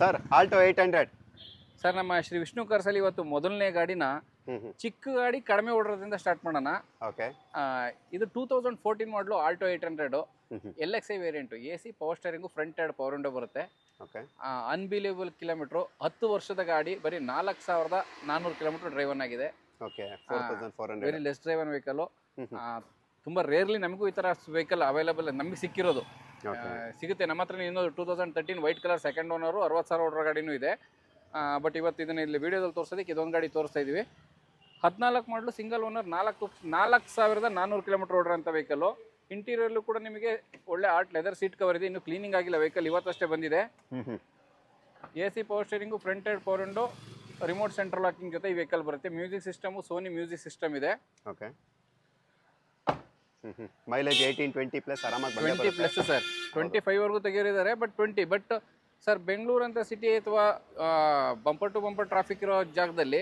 Sir Alto eight hundred sir ನಮ್ಮ ಶ್ರೀ ವಿಷ್ಣು ಕರ್ಸಲ್ಲಿ ಇವತ್ತು ಮೊದಲನೇ ಗಾಡಿನ ಚಿಕ್ಕ ಗಾಡಿ ಕಡಿಮೆ ಓಡೋದ್ರಿಂದ ಸ್ಟಾರ್ಟ್ ಮಾಡೋಣ. ಓಕೆ ಇದು two thousand fourteen model Alto eight hundred L X I variant A C power steering front ಎರಡು ಪವರ್ ವಿಂಡೋ ಬರುತ್ತೆ. ಓಕೆ ಕಿಲೋಮೀಟರ್ ಕಿಲೋಮೀಟ್ರು ಹತ್ತು ವರ್ಷದ ಗಾಡಿ ಬರೀ ನಾಲ್ಕು ಸಾವಿರದ ನಾನ್ನೂರು ಕಿಲೋಮೀಟ್ರ್ ಡ್ರೈವನ್ ಆಗಿದೆ. Very less driven hmm. ತುಂಬ ರೇರ್ಲಿ ನಮಗೂ ಈ ಥರ ವೆಹಿಕಲ್ ಅವೈಲೇಬಲ್ ನಮಗೆ ಸಿಕ್ಕಿರೋದು. ಸಿಗುತ್ತೆ. ನಮ್ಮ ಹತ್ರ ಇನ್ನೊಂದು two thousand thirteen white colour second owner ಅರವತ್ತು ಸಾವಿರ ಓಡೋ ಗಾಡಿನೂ ಇದೆ. ಬಟ್ ಇವತ್ತು ಇದನ್ನ ಇಲ್ಲಿ ವಿಡಿಯೋದಲ್ಲಿ ತೋರಿಸೋದಕ್ಕೆ ಇದೊಂದು ಗಾಡಿ ತೋರಿಸ್ತಾ ಇದ್ದೀವಿ ಹದಿನಾಲ್ಕು ಮಾಡಲು ಸಿಂಗಲ್ ಓನರ್ ನಾಲ್ಕು ನಾಲ್ಕು ಸಾವಿರದ ನಾನ್ನೂರು ಕಿಲೋಮೀಟರ್ ಓಡಿರೋಂಥ ವೆಹಿಕಲ್ಲು ಇಂಟೀರಿಯರ್ಲು ಕೂಡ ನಿಮಗೆ ಒಳ್ಳೆ ಆರ್ಟ್ ಲೆದರ್ ಸೀಟ್ ಕವರ್ ಇದೆ. ಇನ್ನು ಕ್ಲೀನಿಂಗ್ ಆಗಿಲ್ಲ ವೆಹಿಕಲ್ ಇವತ್ತಷ್ಟೇ ಬಂದಿದೆ. A C power steering front head power window remote central locking ಜೊತೆ ಈ ವೆಹಿಕಲ್ ಬರುತ್ತೆ. Music system Sony music system ಇದೆ. Okay mileage eighteen twenty plus ಆರಾಮಾಗಿ ಟ್ವೆಂಟಿ ಪ್ಲಸ್ ಸರ್ ಟ್ವೆಂಟಿ ಫೈವ್ವರೆಗೂ ತೆಗೆಯೋರಿದ್ದಾರೆ but twenty but sir Bengaluru ಅಂತ city ಅಥವಾ bumper to bumper traffic ಇರೋ ಜಾಗದಲ್ಲಿ.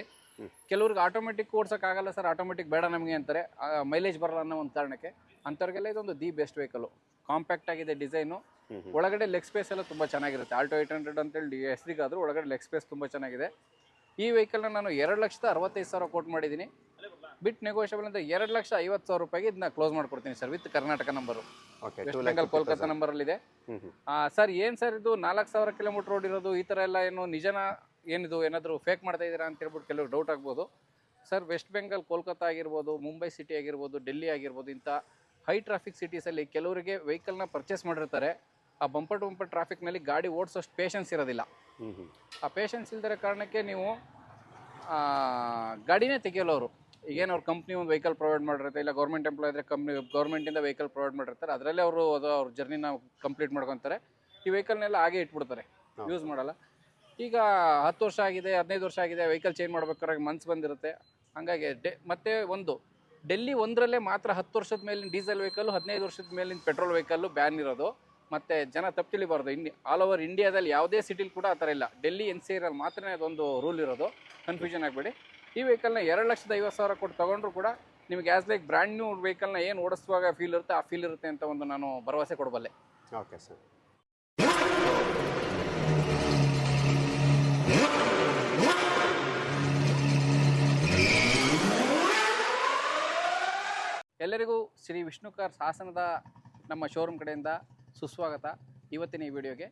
ಕೆಲವ್ರಿಗೆ ಆಟೋಮೆಟಿಕ್ ಆಗಲ್ಲ ಸರ್ ಆಟೋಮೆಟಿಕ್ ಬೇಡ ನಮಗೆ ಅಂತಾರೆ. ಮೈಲೇಜ್ ಬರಲ್ಲ ಅನ್ನೋ ಒಂದು ಕಾರಣಕ್ಕೆ ಅಂಥವ್ರಿಗೆಲ್ಲ ಇದೊಂದು ದಿ ಬೆಸ್ಟ್ ವೆಹಿಕಲ್ ಕಾಂಪ್ಯಾಕ್ಟ್ ಆಗಿದೆ ಡಿಸೈನು ಒಳಗಡೆ ಲೆಗ್ ಸ್ಪೇಸ್ ಎಲ್ಲ ತುಂಬ ಚೆನ್ನಾಗಿರುತ್ತೆ. ಆಲ್ಟೋ ಏಯ್ಟ್ ಹಂಡ್ರೆಡ್ ಅಂತೇಳಿ ಹೆಸರಿಗಾದರೂ ಒಳಗಡೆ ಲೆಗ್ ಸ್ಪೇಸ್ ತುಂಬ ಚೆನ್ನಾಗಿದೆ. ಈ ವೆಹಿಕಲ್ನ ನಾನು ಎರಡು ಲಕ್ಷದ ಅರವತ್ತೈದು ಸಾವಿರ ಕೋಟ್ ಮಾಡಿದ್ದೀನಿ. ಬಿಟ್ ನೆಗೋಷಿಯಬಲ್ ಅಂದ್ರೆ ಎರಡು ಲಕ್ಷ ಐವತ್ತು ಸಾವಿರ ರೂಪಾಯಿಗೆ ಇದನ್ನ ಕ್ಲೋಸ್ ಮಾಡ್ಕೊಡ್ತೀನಿ sir with Karnataka number okay West Bengal Kolkata ನಂಬರಲ್ಲಿದೆ sir ಏನ್ ಸರ್ ಇದು ನಾಲ್ಕು ಸಾವಿರ ಕಿಲೋಮೀಟರ್ ಓಡಿರೋದು ಈ ತರ ಎಲ್ಲ ಏನು ನಿಜನ ಏನಿದು ಏನಾದರೂ ಫೇಕ್ ಮಾಡ್ತಾ ಇದೀರಾ ಅಂತ ಹೇಳ್ಬಿಟ್ಟು ಕೆಲವರು ಡೌಟ್ ಆಗ್ಬೋದು. ಸರ್ ವೆಸ್ಟ್ ಬೆಂಗಾಲ್ ಕೋಲ್ಕತ್ತಾ ಆಗಿರ್ಬೋದು ಮುಂಬೈ ಸಿಟಿ ಆಗಿರ್ಬೋದು ಡೆಲ್ಲಿ ಆಗಿರ್ಬೋದು ಇಂಥ ಹೈ ಟ್ರಾಫಿಕ್ ಸಿಟೀಸ್ ಅಲ್ಲಿ ಕೆಲವರಿಗೆ ವೆಹಿಕಲ್ನ ಪರ್ಚೇಸ್ ಮಾಡಿರ್ತಾರೆ. ಆ ಬಂಪರ್ ಟು ಬಂಪರ್ ಟ್ರಾಫಿಕ್ನಲ್ಲಿ ಗಾಡಿ ಓಡಿಸೋಷ್ಟು ಪೇಷನ್ಸ್ ಇರೋದಿಲ್ಲ. ಆ ಪೇಷನ್ಸ್ ಇಲ್ದಿರೋ ಕಾರಣಕ್ಕೆ ನೀವು ಗಾಡಿನೇ ತೆಗೆಯಲ್ಲ ಅವರು. ಈಗೇನು ಅವ್ರ ಕಂಪ್ನಿ ಒಂದು ವೆಹಿಕಲ್ ಪ್ರೊವೈಡ್ ಮಾಡಿರುತ್ತೆ ಇಲ್ಲ ಗೌರ್ಮೆಂಟ್ ಎಂಪ್ಲಾಯ್ ಇದ್ರೆ ಕಂಪ್ನಿ ಗೌರ್ಮೆಂಟಿಂದ ವೆಹಿಕಲ್ ಪ್ರೊವೈಡ್ ಮಾಡಿರ್ತಾರೆ ಅದರಲ್ಲೇ ಅವರು ಅದು ಅವ್ರ ಜರ್ನಿನ ಕಂಪ್ಲೀಟ್ ಮಾಡ್ಕೊತಾರೆ. ಈ ವೆಹಿಕಲ್ನೆಲ್ಲ ಹಾಗೆ ಇಟ್ಬಿಡ್ತಾರೆ. ಯೂಸ್ ಮಾಡಲ್ಲ. ಈಗ ಹತ್ತು ವರ್ಷ ಆಗಿದೆ ಹದಿನೈದು ವರ್ಷ ಆಗಿದೆ ವೆಹಿಕಲ್ ಚೇಂಜ್ ಮಾಡ್ಬೇಕಾದ್ರೆ ಮನ್ಸು ಬಂದಿರುತ್ತೆ. ಹಾಗಾಗಿ ಡೆ ಮತ್ತೆ ಒಂದು ಡೆಲ್ಲಿ ಒಂದರಲ್ಲೇ ಮಾತ್ರ ಹತ್ತು ವರ್ಷದ ಮೇಲಿನ ಡೀಸೆಲ್ ವೆಹಿಕಲ್ ಹದಿನೈದು ವರ್ಷದ ಮೇಲಿನ ಪೆಟ್ರೋಲ್ ವೆಹಿಕಲ್ಲು ಬ್ಯಾನ್ ಇರೋದು. ಮತ್ತೆ ಜನ ತಪ್ಪು ತಿಳಿಬಾರ್ದು ಇಂಡಿ ಆಲ್ ಓವರ್ ಇಂಡಿಯಾದಲ್ಲಿ ಯಾವುದೇ ಸಿಟಿಲಿ ಕೂಡ ಆ ಥರ ಇಲ್ಲ. ಡೆಲ್ಲಿ ಎನ್ ಸಿ ಆರಲ್ಲಿ ಮಾತ್ರ ಅದೊಂದು ರೂಲ್ ಇರೋದು. ಕನ್ಫ್ಯೂಷನ್ ಆಗಬೇಡಿ. ಈ ವೆಹಿಕಲ್ನ ಎರಡು ಲಕ್ಷದ ಐವತ್ತು ಸಾವಿರ ಕೊಟ್ಟು ತೊಗೊಂಡ್ರು ಕೂಡ ನಿಮಗೆ ಆ್ಯಸ್ ಲೈಕ್ ಬ್ರ್ಯಾಂಡ್ ನ್ಯೂ ವೆಹಿಕಲ್ನ ಏನು ಓಡಿಸುವಾಗ ಫೀಲ್ ಇರುತ್ತೆ ಆ ಫೀಲ್ ಇರುತ್ತೆ ಅಂತ ಒಂದು ನಾನು ಭರವಸೆ ಕೊಡಬಲ್ಲೆ. ಓಕೆ ಸರ್ ಎಲ್ಲರಿಗೂ ಶ್ರೀ ವಿಷ್ಣು ಕಾರ್ಸ್ ಹಾಸನದ ನಮ್ಮ ಶೋರೂಮ್ ಕಡೆಯಿಂದ ಸುಸ್ವಾಗತ. ಇವತ್ತಿನ ಈ ವಿಡಿಯೋಗೆ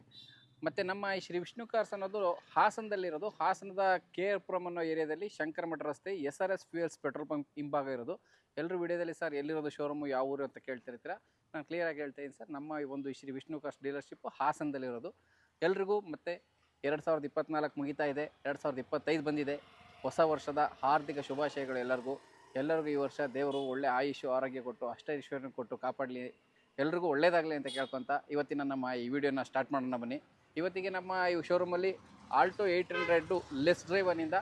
ಮತ್ತು ನಮ್ಮ ಈ ಶ್ರೀ ವಿಷ್ಣು ಕಾರ್ಸ್ ಅನ್ನೋದು ಹಾಸನದಲ್ಲಿರೋದು ಹಾಸನದ ಕೆ ಆರ್ ಪುರಂ ಅನ್ನೋ ಏರಿಯಾದಲ್ಲಿ ಶಂಕರ ಮಠ ರಸ್ತೆ, S R S fuels petrol pump ಹಿಂಭಾಗ ಇರೋದು. ಎಲ್ಲರೂ ವಿಡಿಯೋದಲ್ಲಿ ಸರ್ ಎಲ್ಲಿರೋದು ಶೋರೂಮು ಯಾವ ಊರು ಅಂತ ಕೇಳ್ತಿರ್ತೀರ? ನಾನು ಕ್ಲಿಯರಾಗಿ ಹೇಳ್ತಾ ಇದ್ದೀನಿ ಸರ್, ನಮ್ಮ ಈ ಒಂದು ಶ್ರೀ ವಿಷ್ಣು ಕಾರ್ಸ್ ಡೀಲರ್ಶಿಪ್ಪು ಹಾಸನದಲ್ಲಿರೋದು ಎಲ್ರಿಗೂ ಮತ್ತು ಎರಡು ಸಾವಿರದ ಇಪ್ಪತ್ನಾಲ್ಕು ಮುಗಿತಾ ಇದೆ, ಎರಡು ಸಾವಿರದ ಇಪ್ಪತ್ತೈದು ಬಂದಿದೆ. ಹೊಸ ವರ್ಷದ ಹಾರ್ದಿಕ ಶುಭಾಶಯಗಳು ಎಲ್ಲರಿಗೂ. ಎಲ್ಲರಿಗೂ ಈ ವರ್ಷ ದೇವರು ಒಳ್ಳೆ ಆಯುಷು, ಆರೋಗ್ಯ ಕೊಟ್ಟು ಅಷ್ಟೈಶ್ವರ್ಯ ಕೊಟ್ಟು ಕಾಪಾಡಲಿ. ಎಲ್ರಿಗೂ ಒಳ್ಳೇದಾಗಲಿ ಅಂತ ಕೇಳ್ಕೊತ ಇವತ್ತಿನ ನಮ್ಮ ಈ ವಿಡಿಯೋನ ಸ್ಟಾರ್ಟ್ ಮಾಡೋಣ ಬನ್ನಿ. ಇವತ್ತಿಗೆ ನಮ್ಮ ಈ ಶೋರೂಮಲ್ಲಿ ಆಲ್ಟೋ ಏಯ್ಟ್ ಹಂಡ್ರೆಡ್ಡು ಲೆಸ್ ಡ್ರೈವನಿಂದ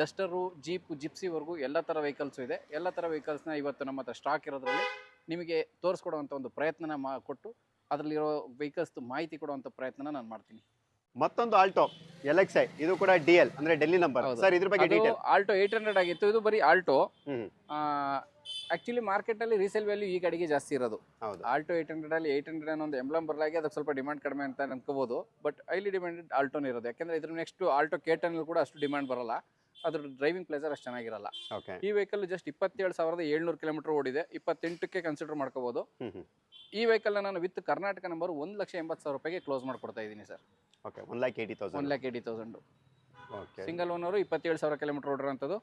ಡಸ್ಟರು ಜೀಪು ಜಿಪ್ಸಿವರೆಗೂ ಎಲ್ಲ ಥರ ವೆಹಿಕಲ್ಸು ಇದೆ. ಎಲ್ಲ ಥರ ವೆಹಿಕಲ್ಸ್ನ ಇವತ್ತು ನಮ್ಮ ಹತ್ರ ಸ್ಟಾಕ್ ಇರೋದ್ರಲ್ಲಿ ನಿಮಗೆ ತೋರಿಸ್ಕೊಡುವಂಥ ಒಂದು ಪ್ರಯತ್ನನ ಮಾ ಕೊಟ್ಟು ಅದರಲ್ಲಿರೋ ವೆಹಿಕಲ್ಸ್ದು ಮಾಹಿತಿ ಕೊಡುವಂಥ ಪ್ರಯತ್ನ ನಾನು ಮಾಡ್ತೀನಿ. ಮತ್ತೊಂದು ಆಲ್ಟೋ ಎಲ್ ಎಕ್ಸ್ ಐ ಇದು ಕೂಡ ಡಿ ಎಲ್ ಅಂದ್ರೆ ಡೆಲ್ಲಿ ನಂಬರ್ ಸರ್ ಇದ್ರ ಬಗ್ಗೆ ಆಲ್ಟೋ ಏಯ್ಟ್ ಹಂಡ್ರೆಡ್ ಆಗಿತ್ತು. ಇದು ಬರೀ ಆಲ್ಟೋ ಹ್ಮ್ ಮಾರ್ಕೆಟ್ ಅಲ್ಲಿ ರೀಸೇಲ್ ವ್ಯಾಲ್ಯೂ ಈ ಗಾಡಿಗೆ ಜಾಸ್ತಿ ಇರೋದು. ಹೌದು. ಆಲ್ಟೋ ಹಂಡ್ರೆಡ್ ಅಲ್ಲಿ ಏಟ್ ಹಂಡ್ರೆಡ್ ಅನ್ನೋ ಒಂದು ಎಂಬ್ಲಮ್ ಬರಲಾಗಿ ಅದಕ್ಕೆ ಸ್ವಲ್ಪ ಡಿಮಾಂಡ್ ಕಡಿಮೆ ಅಂತ ಅನ್ಕೋಬೋದು. ಬಟ್ ಐಲಿ ಡಿಮ್ಯಾಂಡೆಡ್ ಆಲ್ಟೋನೇ ಇರೋದು. ಯಾಕಂದ್ರೆ ಇದ್ರ ನೆಕ್ಸ್ಟ್ ಆಲ್ಟೋ ಕೇಟನಲ್ಲಿ ಕೂಡ ಅಷ್ಟು ಡಿಮಾಂಡ್ ಬರಲ್ಲ. ಅದ್ರ ಡ್ರೈವಿಂಗ್ ಪ್ಲೇಸರ್ ಅಷ್ಟು ಚೆನ್ನಾಗಿರಲ್ಲ. ಈ ವೆಹಿಕಲ್ ಜಸ್ಟ್ ಇಪ್ಪತ್ತೇಳು ಸಾವಿರದ ಏಳ್ನೂರು ಕಿಲೋಮೀಟರ್ ಓಡಿದೆ. ಇಪ್ಪತ್ತೆಂಟಕ್ಕೆ ಕನ್ಸಿಡರ್ ಮಾಡ್ಕೋಬಹುದು ಈ ವೆಹಿಕಲ್ ನಾನು ವಿತ್ ಕರ್ನಾಟಕ ನಂಬರ್ ಒಂದು ಲಕ್ಷ ಎಂಬತ್ತು ಸಾವಿರ ರೂಪಾಯಿಗೆ ಕ್ಲೋಸ್ ಮಾಡ್ಕೊಡ್ತಾ ಇದ್ದೀನಿ sir okay one lakh eighty one thousand lakh eighty thousand single owner ಇಪ್ಪತ್ತೇಳು ಸಾವಿರ ಕಿಲೋಮೀಟರ್ ಓಡಿರೋಂಥದ್ದು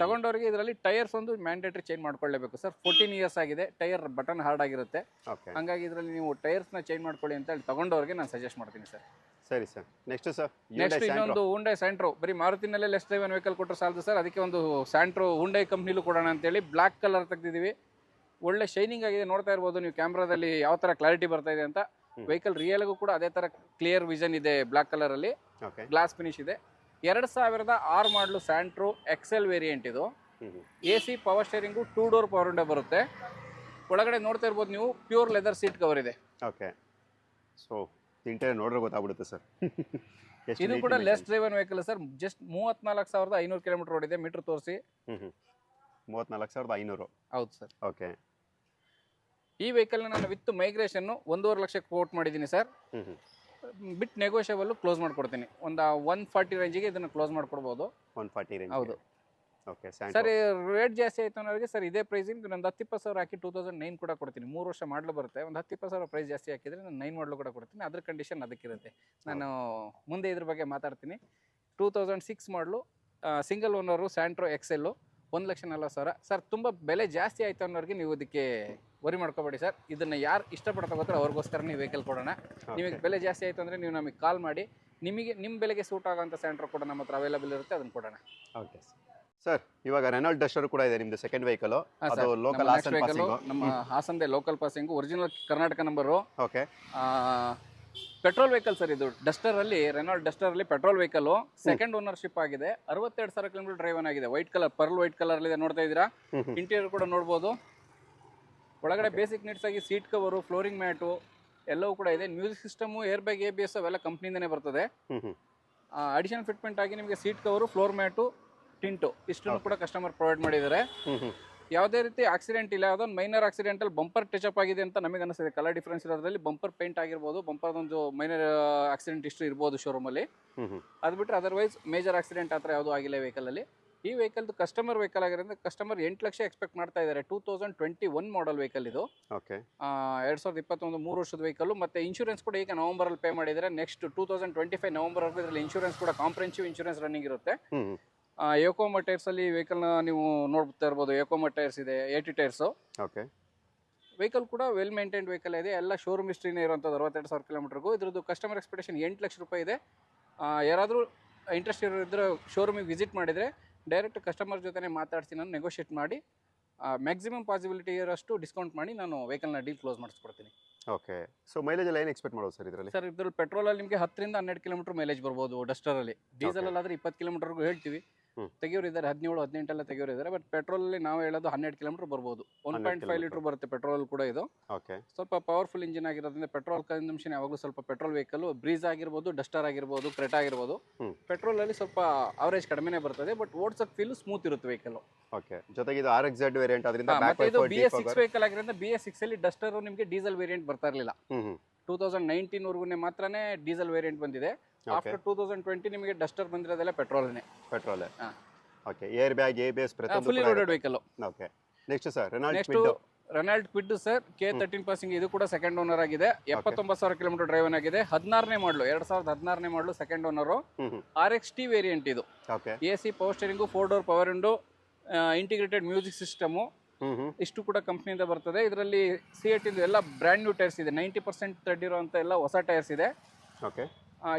ತಗೊಂಡವರಿಗೆ ಇದರಲ್ಲಿ ಟೈರ್ಸ್ ಒಂದು ಮ್ಯಾಂಡೇಟರಿ ಚೇಂಜ್ ಮಾಡ್ಕೊಳ್ಳೇಬೇಕು ಸರ್ ಫೋರ್ಟೀನ್ ಇಯರ್ಸ್ ಆಗಿದೆ ಟೈರ್ ಬಟನ್ ಹಾರ್ಡ್ ಆಗಿರುತ್ತೆ. ಹಂಗಾಗಿ ಇದರಲ್ಲಿ ನೀವು ಟೈರ್ಸ್ನ ಚೇಂಜ್ ಮಾಡ್ಕೊಳ್ಳಿ ಅಂತ ಹೇಳಿ ತಗೊಂಡವ್ರಿಗೆ ನಾನು ಸಜೆಸ್ಟ್ ಮಾಡ್ತೀನಿ ಸರ್ ಸರಿ ಸರ್ ನೆಕ್ಸ್ಟ್ ಸರ್ ನೆಕ್ಸ್ಟ್ ಇನ್ನೊಂದು ಹುಂಡೈ ಸ್ಯಾಂಟ್ರೋ ಬರೀ ಮಾರುತಿನಲ್ಲೇ ಲೆಸ್ ಡ್ರೈವನ್ ವೆಹಿಕಲ್ ಕೊಟ್ಟರೆ ಸಾಲದು ಸರ್ ಅದಕ್ಕೆ ಒಂದು ಸ್ಯಾಂಟ್ರೋ ಹುಂಡೈ ಕಂಪ್ನಿಲೂ ಕೊಡೋಣ ಅಂತೇಳಿ ಬ್ಲ್ಯಾಕ್ ಕಲರ್ ತೆಗೆದಿದ್ದೀವಿ. ಒಳ್ಳೆ ಶೈನಿಂಗ್ ಆಗಿದೆ ನೋಡ್ತಾ ಇರ್ಬೋದು ನೀವು ಕ್ಯಾಮ್ರಾದಲ್ಲಿ ಯಾವ ಥರ ಕ್ಲಾರಿಟಿ ಬರ್ತಾ ಇದೆ ಅಂತ. ವೆಹಿಕಲ್ ರಿಯಲ್ಗೂ ಕೂಡ ಅದೇ ಥರ ಕ್ಲಿಯರ್ ವಿಷನ್ ಇದೆ ಬ್ಲ್ಯಾಕ್ ಕಲರಲ್ಲಿ ಗ್ಲಾಸ್ ಫಿನಿಶ್ ಇದೆ. ಎರಡು ಸಾವಿರದ ಆರು ಮಾಡಲು ಸ್ಯಾಂಟ್ರೋ ಎಕ್ಸೆಲ್ ವೇರಿಯಂಟ್ ಇದು. A C power steering two door power window ಬರುತ್ತೆ. ಒಳಗಡೆ ನೋಡ್ತಾ ಇರ್ಬೋದು ನೀವು ಪ್ಯೂರ್ ಲೆದರ್ ಸೀಟ್ ಕವರ್ ಇದೆ. ಓಕೆ. ಸೊ ಇಂಟೀರಿಯರ್ ನೋಡ್ರೆ ಗೊತ್ತಾಗ್ಬಿಡುತ್ತೆ ಸರ್. ಇದು ಕೂಡ less driven vehicle sir. Just ಮೂವತ್ನಾಲ್ಕು ಸಾವಿರದ ಐನೂರು ಕಿಲೋಮೀಟರ್ ಓಡಿದೆ ಮೀಟರ್ ತೋರಿಸಿ. ಮೂವತ್ನಾಲ್ಕು ಸಾವಿರದ ಐನೂರು. ಹೌದು ಸರ್. ಓಕೆ. ಈ ವೆಹಿಕಲ್ನ ನಾನು ವಿತ್ ಮೈಗ್ರೇಷನ್ನು ಒಂದೂವರೆ ಲಕ್ಷಕ್ಕೆ ಕೋಟ್ ಮಾಡಿದ್ದೀನಿ ಸರ್. ಬಿಟ್ ನೆಗೋಷಿಯಬಲ್ ಕ್ಲೋಸ್ ಮಾಡ್ಕೊಡ್ತೀನಿ. ಒಂದು ಒನ್ ಫಾರ್ಟಿ ರೇಂಜಿಗೆ ಇದನ್ನು ಕ್ಲೋಸ್ ಮಾಡ್ಕೊಡ್ಬೋದು. ಒನ್ ಫಾರ್ಟಿ ರೇಂಜ್ ಹೌದು. ಓಕೆ ಸರ್ ರೇಟ್ ಜಾಸ್ತಿ ಆಯಿತು ಅನ್ನೋರಿಗೆ ಸರ್ ಇದೇ ಪ್ರೈಸಿಂಗ್ ಒಂದು ಹತ್ತು ಇಪ್ಪತ್ತು ಸಾವಿರ ಹಾಕಿ ಟೂ ತೌಸಂಡ್ ನೈನ್ ಕೂಡ ಕೊಡ್ತೀನಿ. ಮೂರು ವರ್ಷ ಮಾಡಲು ಬರುತ್ತೆ. ಒಂದು ಹತ್ತು ಇಪ್ಪತ್ತು ಸಾವಿರ ಪ್ರೈಸ್ ಜಾಸ್ತಿ ಹಾಕಿದರೆ ನಾನು ನೈನ್ ಮಾಡಲು ಕೂಡ ಕೊಡ್ತೀನಿ. ಅದ್ರ ಕಂಡೀಷನ್ ಅದಕ್ಕಿರುತ್ತೆ. ನಾನು ಮುಂದೆ ಇದ್ರ ಬಗ್ಗೆ ಮಾತಾಡ್ತೀನಿ. Two thousand six model single owner Santro Xcel ಒಂದು ಲಕ್ಷ ನಲ್ವತ್ತು ಸಾವಿರ. ಸರ್ ತುಂಬ ಬೆಲೆ ಜಾಸ್ತಿ ಆಯಿತು ಅನ್ನೋರಿಗೆ ನೀವು ಇದಕ್ಕೆ ವರಿ ಮಾಡ್ಕೋಬೇಡಿ ಸರ್. ಇದನ್ನು ಯಾರು ಇಷ್ಟಪಡ್ತಾ ತಗೋತಾರೆ ಅವ್ರಿಗೋಸ್ಕರ ನೀವು ವೆಹಿಕಲ್ ಕೊಡೋಣ. ನಿಮಗೆ ಬೆಲೆ ಜಾಸ್ತಿ ಆಯಿತು ಅಂದರೆ ನೀವು ನಮಗೆ ಕಾಲ್ ಮಾಡಿ ನಿಮಗೆ ನಿಮ್ಮ ಬೆಲೆಗೆ ಸೂಟ್ ಆಗೋಂಥ ಸೆಂಟರ್ ಕೂಡ ನಮ್ಮ ಹತ್ರ ಅವೈಲೇಬಲ್ ಇರುತ್ತೆ ಅದನ್ನು ಕೊಡೋಣ. ಓಕೆ ಸರ್ ಇವಾಗ ರೆನಾಲ್ಡ್ ಡಸ್ಟರ್ ಕೂಡ ಇದೆ ನಿಮ್ದು ಸೆಕೆಂಡ್ ವೆಹಿಕಲ್ ಅದು ಲೋಕಲ್ ವೆಹಿಕಲ್ ಹಾಸನ್ ನಮ್ಮ ಹಾಸನದೇ local passing original Karnataka number okay petrol vehicle sir ಇದು. ಡಸ್ಟರ್ ಅಲ್ಲಿ ರೆನಾಲ್ಡ್ ಡಸ್ಟರ್ ಅಲ್ಲಿ ಪೆಟ್ರೋಲ್ ವೆಹಿಕಲ್ ಸೆಕೆಂಡ್ ಓನರ್ಶಿಪ್ ಆಗಿದೆ. ಅರವತ್ತೆರಡು ಸಾವಿರ ಕಿಲೋಮೀಟರ್ ಡ್ರೈವನ್ ಆಗಿದೆ. White colour pearl white colour ಇದೆ ನೋಡ್ತಾ ಇದ್ದೀರಾ? ಇಂಟೀರಿಯರ್ ಕೂಡ ನೋಡ್ಬೋದು. ಒಳಗಡೆ ಬೇಸಿಕ್ ನೀಡ್ಸ್ ಆಗಿ ಸೀಟ್ ಕವರು ಫ್ಲೋರಿಂಗ್ ಮ್ಯಾಟು ಎಲ್ಲವೂ ಕೂಡ ಇದೆ. Music system air bag A B S ಅವೆಲ್ಲ ಕಂಪ್ನಿಯಿಂದನೇ ಬರ್ತದೆ. ಅಡಿಷನಲ್ ಫಿಟ್ಮೆಂಟ್ ಆಗಿ ನಿಮಗೆ seat cover floor mat tint ಇಷ್ಟನ್ನು ಕೂಡ ಕಸ್ಟಮರ್ ಪ್ರೊವೈಡ್ ಮಾಡಿದ್ದಾರೆ. ಯಾವುದೇ ರೀತಿ ಆಕ್ಸಿಡೆಂಟ್ ಇಲ್ಲ. ಯಾವುದೊಂದು ಮೈನರ್ ಆಕ್ಸಿಡೆಂಟಲ್ಲಿ ಬಂಪರ್ ಟಚ್ ಅಪ್ ಆಗಿದೆ ಅಂತ ನಮಗೆ ಅನಿಸ್ತದೆ ಕಲರ್ ಡಿಫ್ರೆನ್ಸ್ ಇರೋದ್ರಲ್ಲಿ ಬಂಪರ್ ಪೇಂಟ್ ಆಗಿರ್ಬೋದು ಬಂಪರ್ ಒಂದು ಮೈನರ್ ಆಕ್ಸಿಡೆಂಟ್ ಇಷ್ಟು ಇರ್ಬೋದು ಶೋರೂಮಲ್ಲಿ ಅದು ಬಿಟ್ಟರೆ ಅದರ್ವೈಸ್ ಮೇಜರ್ ಆಕ್ಸಿಡೆಂಟ್ ಆ ಥರ ಯಾವುದೂ ಆಗಿಲ್ಲ ವೆಹಿಕಲಲ್ಲಿ ಈ ವೆಹಿಕಲ್ ಕಸ್ಟಮರ್ ವೆಹಿಕಲ್ ಆಗಿರೋದ್ರಿಂದ ಕಸ್ಟಮರ್ ಎಂಟು ಲಕ್ಷ ಎಕ್ಸ್ಪೆಕ್ಟ್ ಮಾಡ್ತಾ ಇದ್ದಾರೆ. Two thousand twenty one model vehicle ಇದು ಓಕೆ ಎರಡು ಸಾವಿರದ ಇಪ್ಪತ್ತೊಂದು ಮೂರು ವರ್ಷದ ವೆಹಿಕಲ್ ಮತ್ತು ಇನ್ಶೂರೆನ್ಸ್ ಕೂಡ ಈಗ ನವಂಬರಲ್ಲಿ ಪೇ ಮಾಡಿದರೆ next two thousand twenty five November ಇದರಲ್ಲಿ ಇನ್ಶೂರೆನ್ಸ್ ಕೂಡ ಕಾಂಪ್ರೆನ್ಸಿವ್ ಇನ್ಶೂರೆನ್ಸ್ ರನ್ನಿಂಗ್ ಇರುತ್ತೆ. ಹ್ಮ್ ಮಟೈರ್ಸ್ ಅಲ್ಲಿ ವೆಹಿಕಲ್ನ ನೀವು ನೋಡ್ತಾ ಇರ್ಬೋದು. ಏಕೋಮ ಟೈರ್ಸ್ ಇದೆ ಏಟಿ ಟೈರ್ಸ್ ಓಕೆ ವೆಹಿಕಲ್ ಕೂಡ ವೆಲ್ ಮೇಂಟೈನ್ಡ್ ವೆಹಿಕಲ್ ಇದೆ. ಎಲ್ಲ ಶೋರೂಮ್ ಹಿಸ್ಟ್ರಿನೇ ಇರುವಂಥದ್ದು ಅರವತ್ತೆರಡು ಸಾವಿರ ಕಿಲೋಮೀಟರ್ಗೂ ಇದ್ರದ್ದು ಕಸ್ಟಮರ್ ಎಕ್ಸ್ಪೆಕ್ಟೇಷನ್ ಎಂಟು ಲಕ್ಷ ರೂಪಾಯಿ ಇದೆ. ಯಾರಾದರೂ ಇಂಟ್ರೆಸ್ಟ್ ಇರೋರಿದ್ರೆ ಶೋರೂಮಿಗೆ ವಿಸಿಟ್ ಮಾಡಿದರೆ ಡೈರೆಕ್ಟ್ ಕಸ್ಟಮರ್ ಜೊತೆ ಮಾತಾಡಿಸಿ ನಾನು ನೆಗೋಷಿಯೇಟ್ ಮಾಡಿ ಮ್ಯಾಕ್ಸಿಮಮ್ ಪಾಸಿಬಿಲಿಟಿ ಇರೋಷ್ಟು ಡಿಸ್ಕೌಂಟ್ ಮಾಡಿ ನಾನು ವೆಹಿಕಲ್ನ ಡೀಲ್ ಕ್ಲೋಸ್ ಮಾಡಿಸ್ಕೊಡ್ತೀನಿ. ಓಕೆ ಸೊ ಮೈಲೇಜ್ ಎಲ್ಲ ಏನು ಎಕ್ಸ್ಪೆಕ್ಟ್ ಮಾಡೋದು ಸರ್ ಇದರಲ್ಲಿ? ಸರ್ ಇದ್ರಲ್ಲಿ ಪೆಟ್ರೋಲಲ್ಲಿ ನಿಮಗೆ ಹತ್ತರಿಂದ ಹನ್ನೆರಡು ಕಿಲೋಮೀಟರ್ ಮೈಲೇಜ್ ಬರ್ಬೋದು ಡಸ್ಟರಲ್ಲಿ ಡೀಸೆಲ್ ಆದ್ರೆ ಇಪ್ಪತ್ತು ಕಿಲೋಮೀಟರ್ಗೂ ಹೇಳ್ತೀವಿ. ಹ್ಮ್. ತೆಗಿಯೋರು ಇದ್ದಾರೆ ಹದಿನೇಳು ಹದಿನೆಂಟೆಲ್ಲ ತೆಗಿಯೋರು ಇದ್ದಾರೆ ಬಟ್ ಪೆಟ್ರೋಲಲ್ಲಿ ನಾವು ಹೇಳೋದು ಹನ್ನೆರಡು ಕಿಲೋಮೀಟರ್ ಬರ್ಬೋದು. One point five. ಲೀಟರ್ ಬರುತ್ತೆ ಪೆಟ್ರೋಲ್ ಕೂಡ ಇದು. ಓಕೆ ಸ್ವಲ್ಪ ಪವರ್ಫುಲ್ ಇಂಜಿನ್ ಆಗಿರೋದ್ರಿಂದ ಪೆಟ್ರೋಲ್ ಕನ್ಸಂಪ್ಷನ್ ಯಾವಾಗಲೂ ಸ್ವಲ್ಪ ಪೆಟ್ರೋಲ್ ವೆಹಿಕಲ್ ಬ್ರೀಸ್ ಆಗಿರ್ಬೋದು ಡಸ್ಟರ್ ಆಗಿರ್ಬೋದು ಕ್ರೆಟ್ ಆಗಿರ್ಬೋದು. ಹ್ಮ್. ಪೆಟ್ರೋಲ್ ಅಲ್ಲಿ ಸ್ವಲ್ಪ ಅವರೇಜ್ ಕಡಿಮೆನೇ ಬರ್ತದೆ ಬಟ್ ಓಡ್ಸಕ್ ಫೀಲ್ ಸ್ಮೂತ್ ಇರುತ್ತೆ ವೆಹಿಕಲ್ ಓಕೆ ಜೊತೆಗೆ ಇದು ಆರ್ ಎಕ್ಸ್ ವೇರಿಯಂಟ್ ಅದರಿಂದ ಇದು ಬಿ ಎಸ್ ಸಿಕ್ಸ್ ವೆಹಿಕಲ್ ಆಗಿರೋದ್ರಿಂದ ಬಿ ಎಸ್ ಸಿಕ್ಸ್ ಅಲ್ಲಿ ಡಸ್ಟರ್ ನಿಮಗೆ ಡೀಸೆಲ್ ವೇರಿಯಂಟ್ ಬರ್ತಾ ಇರಲಿಲ್ಲ. ಟೂ ತೌಸಂಡ್ ನೈನ್ಟೀನ್ ವರೆಗೂ ಮಾತ್ರನೇ ಡೀಸೆಲ್ ವೇರಿಯಂಟ್ ಬಂದಿದೆ. ಆಫ್ಟರ್ ಟೂ ತೌಸಂಡ್ ಟ್ವೆಂಟಿ ನಿಮಗೆ ಡಸ್ಟರ್ ಬಂದಿರೋದೆಲ್ಲ ಪೆಟ್ರೋಲ್ನೇ petrol. Okay air bag A B S ಪ್ರತಿಯೊಂದು fully loaded vehicle okay next sir Renault next Renault Kwid sir K thirteen passing ಇದು ಕೂಡ second owner ಆಗಿದೆ. ಎಪ್ಪತ್ತೊಂಬತ್ತು ಸಾವಿರ ಕಿಲೋಮೀಟರ್ ಡ್ರೈವ್ ಆಗಿದೆ. ಹದಿನಾರನೇ ಮಾಡಲು ಎರಡ್ ಸಾವಿರದ ಹದಿನಾರನೇ model second owner R X T variant ಇದು. Okay A C power steering four door power window integrated music system ಇಷ್ಟು ಕೂಡ ಕಂಪ್ನಿಯಿಂದ ಬರ್ತದೆ. ಇದರಲ್ಲಿ ಸಿ ಎಟ್ ಇದು ಎಲ್ಲ ಬ್ರ್ಯಾಂಡ್ ನ್ಯೂ ಟೈರ್ಸ್ ಇದೆ. ನೈಂಟಿ ಪರ್ಸೆಂಟ್ ಥ್ರೆಡ್ ಇರುವಂಥ ಎಲ್ಲ ಹೊಸ ಟೈರ್ಸ್ ಇದೆ. ಓಕೆ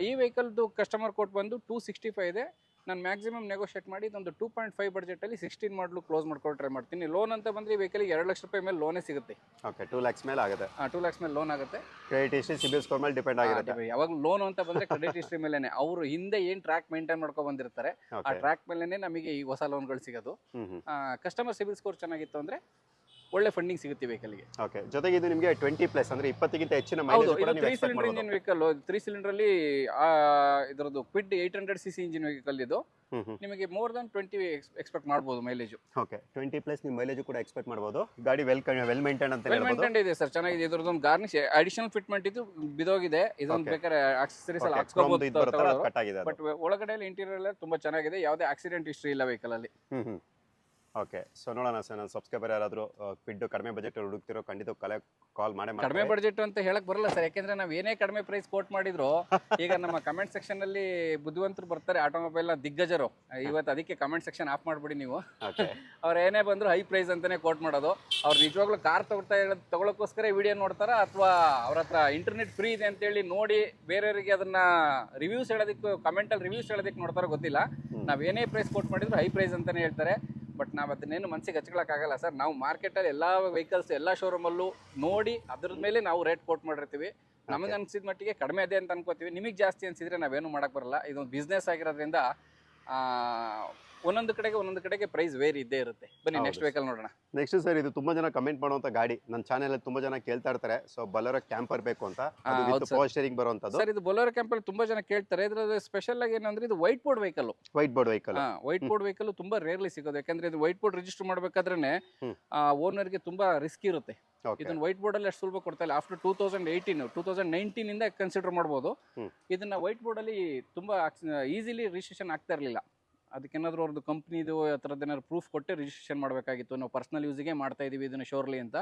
ಈ ವೆಹಿಕಲ್ದು ಕಸ್ಟಮರ್ ಕೋಟ್ ಬಂದು ಟೂ ಸಿಕ್ಸ್ಟಿ ಫೈವ್ ಇದೆ. ನಾನು ಮ್ಯಾಕ್ಸಿಮಮ್ ನೆಗೋಷಿಯೇಟ್ ಮಾಡಿ ಇದೊಂದು ಟೂ ಪಾಯಿಂಟ್ ಫೈವ್ ಬಡ್ಜೆಟಲ್ಲಿ ಸಿಕ್ಸ್ಟೀನ್ ಮಾಡಲು ಕ್ಲೋಸ್ ಮಾಡ್ಕೊಂಡು ಟ್ರೈ ಮಾಡ್ತೀನಿ. ಲೋನ್ ಅಂತ ಬಂದರೆ ಈ ವೆಹಿಕಲ್ಗೆ ಎರಡು ಲಕ್ಷ ರೂಪಾಯಿ ಮೇಲೆ ಲೋನೇ ಸಿಗುತ್ತೆ. ಓಕೆ ಟೂ ಲ್ಯಾಕ್ಸ್ ಮೇಲೆ ಆಗುತ್ತೆ. ಟೂ ಲ್ಯಾಕ್ಸ್ ಮೇಲೆ ಲೋನ್ ಆಗುತ್ತೆ. ಕ್ರೆಡಿಟ್ ಹಿಸ್ಟ್ರಿ ಸಿಬಿಲ್ ಸ್ಕೋರ್ ಮೇಲೆ ಡಿಪೆಂಡ್ ಆಗಿರುತ್ತೆ. ಯಾವಾಗ ಲೋನ್ ಅಂತ ಬಂದರೆ ಕ್ರೆಡಿಟ್ ಹಿಸ್ಟ್ರಿ ಮೇಲೆನೆ. ಅವರು ಹಿಂದೆ ಏನು ಟ್ರ್ಯಾಕ್ ಮೇಂಟೈನ್ ಮಾಡ್ಕೊಂಡು ಬಂದಿರ್ತಾರೆ ಆ ಟ್ರ್ಯಾಕ್ ಮೇಲೆನೆ ನಮಗೆ ಈ ಹೊಸ ಲೋನ್ಗಳು ಸಿಗೋದು. ಕಸ್ಟಮರ್ ಸಿಬಿಲ್ ಸ್ಕೋರ್ ಚೆನ್ನಾಗಿತ್ತು ಅಂದರೆ ಒಳ್ಳೆ ಫಂಡಿಂಗ್ ಸಿಗುತ್ತೆ ವೆಹಿಕಲ್ಗೆ ಓಕೆ ಜೊತೆಗೆ ಇದು ನಿಮಗೆ ಟ್ವೆಂಟಿ ಪ್ಲಸ್ ಅಂದ್ರೆ ಇಪ್ಪತ್ತಿಗಿಂತ ಹೆಚ್ಚಿನ ಹೌದು ಇದು three cylinder engine vehicle three cylinder ಅಲ್ಲಿ ಇದರದ್ದು Kwid eight hundred C C engine vehicle ಇದು ನಿಮಗೆ ಮೋರ್ ದನ್ ಟ್ವೆಂಟಿ ಎಕ್ಸ್ಪೆಕ್ಟ್ ಮಾಡ್ಬೋದು ಮೈಲೇಜ್ ಓಕೆ ಟ್ವೆಂಟಿ ಪ್ಲಸ್ ನಿಮ್ಮ ಮೈಲೇಜ್ ಕೂಡ ಎಕ್ಸ್ಪೆಕ್ಟ್ ಮಾಡ್ಬೋದು. ಗಾಡಿ ವೆಲ್ ವೆಲ್ ಮೇಂಟೈನ್ ಅಂತ ವೆಲ್ ಮೇಂಟೈನ್ ಇದೆ ಸರ್ ಚೆನ್ನಾಗಿದೆ. ಇದ್ರದ್ದೊಂದು ಗಾರ್ನಿಶ್ ಅಡಿಷನಲ್ ಫಿಟ್ಮೆಂಟ್ ಇದು ಬಿದೋಗಿದೆ. ಇದೊಂದು. ಬೇಕಾದ್ರೆ ಆಕ್ಸೆಸರೀಸ್ ಎಲ್ಲ ಹಾಕ್ಸ್ಕೋಬಹುದು ಬಟ್ ಒಳಗಡೆ ಇಂಟೀರಿಯರ್ ಎಲ್ಲ ತುಂಬಾ ಚೆನ್ನಾಗಿದೆ. ಯಾವುದೇ ಆಕ್ಸಿಡೆಂಟ್ ಹಿಸ್ಟ್ರಿ ಇಲ್ಲ ವೆಹಿಕಲ್ ಅಲ್ಲಿ. ಓಕೆ. ಸೊ ನೋಡೋಣ ಸರ್ ನನ್ನ ಸಬ್ಸ್ಕ್ರೈಬರ್ ಯಾರಾದರೂ ಪಿಡ್ಡು ಕಡಿಮೆ ಬಜೆಟ್ ಹುಡುಕ್ತಿರೋ ಖಂಡಿತ ಕಲೆ ಕಾಲ್ ಮಾಡಿ ಕಡಿಮೆ ಬಜೆಟ್ ಅಂತ ಹೇಳಕ್ ಬರಲ್ಲ ಸರ್. ಯಾಕೆಂದ್ರೆ ನಾವ್ ಏನೇ ಕಡಿಮೆ ಪ್ರೈಸ್ ಕೋಟ್ ಮಾಡಿದ್ರು ಈಗ ನಮ್ಮ ಕಮೆಂಟ್ ಸೆಕ್ಷನ್ ಅಲ್ಲಿ ಬುದ್ಧಿವಂತರು ಬರ್ತಾರೆ ಆಟೋಮೊಬೈಲ್ನ ದಿಗ್ಗಜರು. ಇವತ್ತು ಅದಕ್ಕೆ ಕಮೆಂಟ್ ಸೆಕ್ಷನ್ ಆಫ್ ಮಾಡ್ಬಿಡಿ ನೀವು. ಅವ್ರು ಏನೇ ಬಂದ್ರು ಹೈ ಪ್ರೈಸ್ ಅಂತಾನೆ ಕೋಟ್ ಮಾಡೋದು. ಅವ್ರು ನಿಜವಾಗ್ಲೂ ಕಾರ್ ತಗೊಳ್ತಾ ಹೇಳೋದು ತಗೊಳಕ್ಕೋಸ್ಕರ ವಿಡಿಯೋ ನೋಡ್ತಾರ? ಅಥವಾ ಅವ್ರ ಹತ್ರ ಇಂಟರ್ನೆಟ್ ಫ್ರೀ ಇದೆ ಅಂತೇಳಿ ನೋಡಿ ಬೇರೆಯವರಿಗೆ ಅದನ್ನ ರಿವ್ಯೂಸ್ ಹೇಳೋದಕ್ಕೆ ಕಮೆಂಟಲ್ಲಿ ರಿವ್ಯೂಸ್ ಹೇಳೋದಕ್ಕೆ ನೋಡ್ತಾರೋ ಗೊತ್ತಿಲ್ಲ. ನಾವ್ ಏನೇ ಪ್ರೈಸ್ ಕೋಟ್ ಮಾಡಿದ್ರು ಹೈ ಪ್ರೈಸ್ ಅಂತಾನೆ ಹೇಳ್ತಾರೆ. ಬಟ್ ನಾವು ಅದನ್ನೇನು ಮನಸ್ಸಿಗೆ ಹಚ್ಕೊಳಕ್ಕಾಗಲ್ಲ ಸರ್. ನಾವು ಮಾರ್ಕೆಟಲ್ಲಿ ಎಲ್ಲ ವೆಹಿಕಲ್ಸ್ ಎಲ್ಲ ಶೋರೂಮಲ್ಲೂ ನೋಡಿ ಅದ್ರ ಮೇಲೆ ನಾವು ರೇಟ್ ಕೋಟ್ ಮಾಡಿರ್ತೀವಿ. ನಮಗೆ ಅನ್ಸಿದ ಮಟ್ಟಿಗೆ ಕಡಿಮೆ ಇದೆ ಅಂತ ಅನ್ಕೋತೀವಿ. ನಿಮಗೆ ಜಾಸ್ತಿ ಅನ್ಸಿದ್ರೆ ನಾವೇನು ಮಾಡಕ್ ಬರಲ್ಲ. ಇದೊಂದು ಬಿಸ್ನೆಸ್ ಆಗಿರೋದ್ರಿಂದ ಒಂದೊಂದು ಕಡೆಗೆ ಒಂದೊಂದು ಕಡೆಗೆ ಪ್ರೈಸ್ ವೇರ್ ಇದ್ದೇ ಇರುತ್ತೆ. ಬನ್ನಿ ನೆಕ್ಸ್ಟ್ ವೆಹಿಕಲ್ ನೋಡೋಣ. ನೆಕ್ಸ್ಟ್ ಸರ್ ಇದು ತುಂಬಾ ಜನ ಕಮೆಂಟ್ ಮಾಡುವಂತ ಗಾಡಿ. ನನ್ನ ಚಾನೆಲ್ ತುಂಬಾ ಜನ ಕೇಳ್ತಾ ಇರ್ತಾರೆ. ಸೊ ಬಲರೋ ಕ್ಯಾಂಪರ್ ಬೇಕು ಅಂತ. ಪವರ್ ಸ್ಟೇರಿಂಗ್ ಬರುವಂತದ್ದು. ಸರ್ ಇದು ಬೊಲೋರೋ ಕ್ಯಾಂಪಲ್ಲಿ ತುಂಬಾ ಜನ ಕೇಳ್ತಾರೆ. ಇದ್ರ ಸ್ಪೆಷಲ್ ಆಗಿ ಏನಂದ್ರೆ ಇದು white board vehicle white board vehicle white board vehicle ತುಂಬಾ ರೇರ್ಲಿ ಸಿಗೋದು. ಯಾಕಂದ್ರೆ ಇದು ವೈಟ್ ಬೋರ್ಡ್ ರಿಜಿಸ್ಟರ್ ಮಾಡ್ಬೇಕಾದ್ರೆ ಓನರ್ಗೆ ತುಂಬಾ ರಿಸ್ಕ್ ಇರುತ್ತೆ. ಇದನ್ನ ವೈಟ್ ಬೋರ್ಡ್ ಅಲ್ಲಿ ಅಷ್ಟು ಸುಲಭ ಕೊಡ್ತಾ ಇಲ್ಲ. After two thousand eighteen two thousand nineteen ಇಂದ ಕನ್ಸಿಡರ್ ಮಾಡಬಹುದು ಇದನ್ನ ವೈಟ್ ಬೋರ್ಡ್ ಅಲ್ಲಿ ತುಂಬಾ ಈಸಿಲಿ ರಿಜಿಸ್ಟ್ರೇಷನ್ ಆಗ್ತಾ ಇರಲಿಲ್ಲ. ಅದಕ್ಕೇನಾದ್ರೂ ಅವ್ರದ್ದು ಕಂಪ್ನಿದು ಆ ಥರದ್ದು ಏನಾದ್ರು ಪ್ರೂಫ್ ಕೊಟ್ಟೆ ರಿಜಿಸ್ಟ್ರೇಷನ್ ಮಾಡಬೇಕಾಗಿತ್ತು. ನಾವು ಪರ್ಸನಲ್ ಯೂಸಿಗೆ ಮಾಡ್ತಾ ಇದೀವಿ ಇದನ್ನ ಶೋರ್ಲಿ ಅಂತ.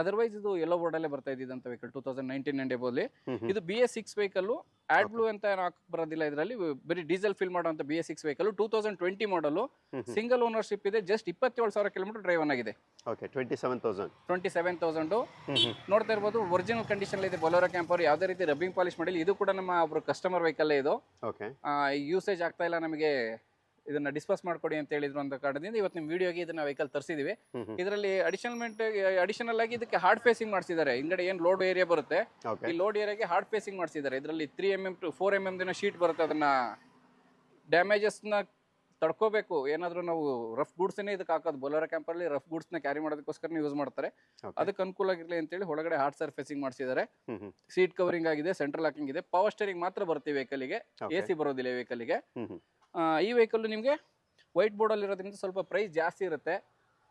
ಅದರ್ವೈಸ್ ಇದು ಎಲ್ಲೋ ಬೋರ್ಡಲ್ಲೇ ಬರ್ತಾ ಇದ್ದಿದ್ದಂತ vehicle two thousand nineteen and ಎಬೋಲಿ ಇದು B S six vehicle AdBlue ಅಂತ ಏನು ಹಾಕಕ್ ಬರೋದಿಲ್ಲ ಇದರಲ್ಲಿ. ಬರೀ ಡೀಸೆಲ್ ಫಿಲ್ ಮಾಡುವಂತ B S six vehicle two thousand twenty model single ownership ಇದೆ ಜಸ್ಟ್ ಇಪ್ಪತ್ತೇಳು ಸಾವಿರ ಕಿಲೋಮೀಟರ್ ಡ್ರೈವ್ ಆಗಿದೆ. Okay twenty seven thousand twenty seven thousand ನೋಡ್ತಾ ಇರ್ಬೋದು ಒರಿಜಿನಲ್ ಕಂಡೀಷನ್ ಇದೆ ಬೊಲೋರೋ ಕ್ಯಾಂಪರ್ ಯಾವುದೇ ರೀತಿ ರಬ್ಬಿಂಗ್ ಪಾಲಿಶ್ ಮಾಡಿಲ್ಲ. ಇದು ಕೂಡ ನಮ್ಮ ಒಬ್ರು ಕಸ್ಟಮರ್ ವೆಹಿಕಲ್ ಇದು. ಓಕೆ ಯೂಸೇಜ್ ಆಗ್ತಾ ಇಲ್ಲ ನಮಗೆ. ಇದನ್ನ ಡಿಸ್ಪಸ್ ಮಾಡ್ಕೊಡಿ ಅಂತ ಹೇಳಿದ್ರು ಅಂತ ಕಾರಣದಿಂದ ಇವತ್ತು ನಿಮ್ಮ ವಿಡಿಯೋಗೆ ಇದನ್ನ ವೆಹಿಕಲ್ ತರಿಸಿದೀವಿ. ಇದರಲ್ಲಿ ಅಡಿಷನಲ್ಮೆಂಟ್ ಅಡಿಷನಲ್ ಆಗಿ ಇದಕ್ಕೆ ಹಾರ್ಡ್ ಫೇಸಿಂಗ್ ಮಾಡಿಸಿದ್ದಾರೆ. ಹಿಂಗಡೆ ಏನು ಲೋಡ್ ಏರಿಯಾ ಬರುತ್ತೆ ಈ ಲೋಡ್ ಏರಿಯಾಗೆ ಹಾರ್ಡ್ ಫೇಸಿಂಗ್ ಮಾಡಿಸಿದ್ದಾರೆ. ಇದರಲ್ಲಿ three M M to four M M thin sheet ಬರುತ್ತೆ ಅದನ್ನ. ಡ್ಯಾಮೇಜಸ್ನ ತಡ್ಕೋಬೇಕು. ಏನಾದರೂ ನಾವು ರಫ್ ಗೂಡ್ಸ್ನೇ ಇದಕ್ಕೆ ಹಾಕೋದು. ಬೊಲೋರ ಕ್ಯಾಂಪಲ್ಲಿ ರಫ್ ಗೂಡ್ಸ್ನ ಕ್ಯಾರಿ ಮಾಡೋದಕ್ಕೋಸ್ಕರ ಯೂಸ್ ಮಾಡ್ತಾರೆ. ಅದಕ್ಕೆ ಅನುಕೂಲ ಆಗಿರಲಿ ಅಂತೇಳಿ ಒಳಗಡೆ ಹಾರ್ಡ್ ಸರ್ಫೇಸಿಂಗ್ ಮಾಡಿಸಿದ್ದಾರೆ. ಸೀಟ್ ಕವರಿಂಗ್ ಆಗಿದೆ ಸೆಂಟ್ರಲ್ ಲಾಕಿಂಗ್ ಇದೆ. ಪವರ್ ಸ್ಟೇರಿಂಗ್ ಮಾತ್ರ ಬರ್ತೀವಿ ವೆಹಿಕಲ್ಗೆ ಎ ಸಿ ಬರೋದಿಲ್ಲ ವೆಹಿಕಲ್ಗೆ ಈ ವೆಹಿಕಲ್ ನಿಮಗೆ ವೈಟ್ ಬೋರ್ಡಲ್ಲಿ ಇರೋದ್ರಿಂದ ಸ್ವಲ್ಪ ಪ್ರೈಸ್ ಜಾಸ್ತಿ ಇರುತ್ತೆ.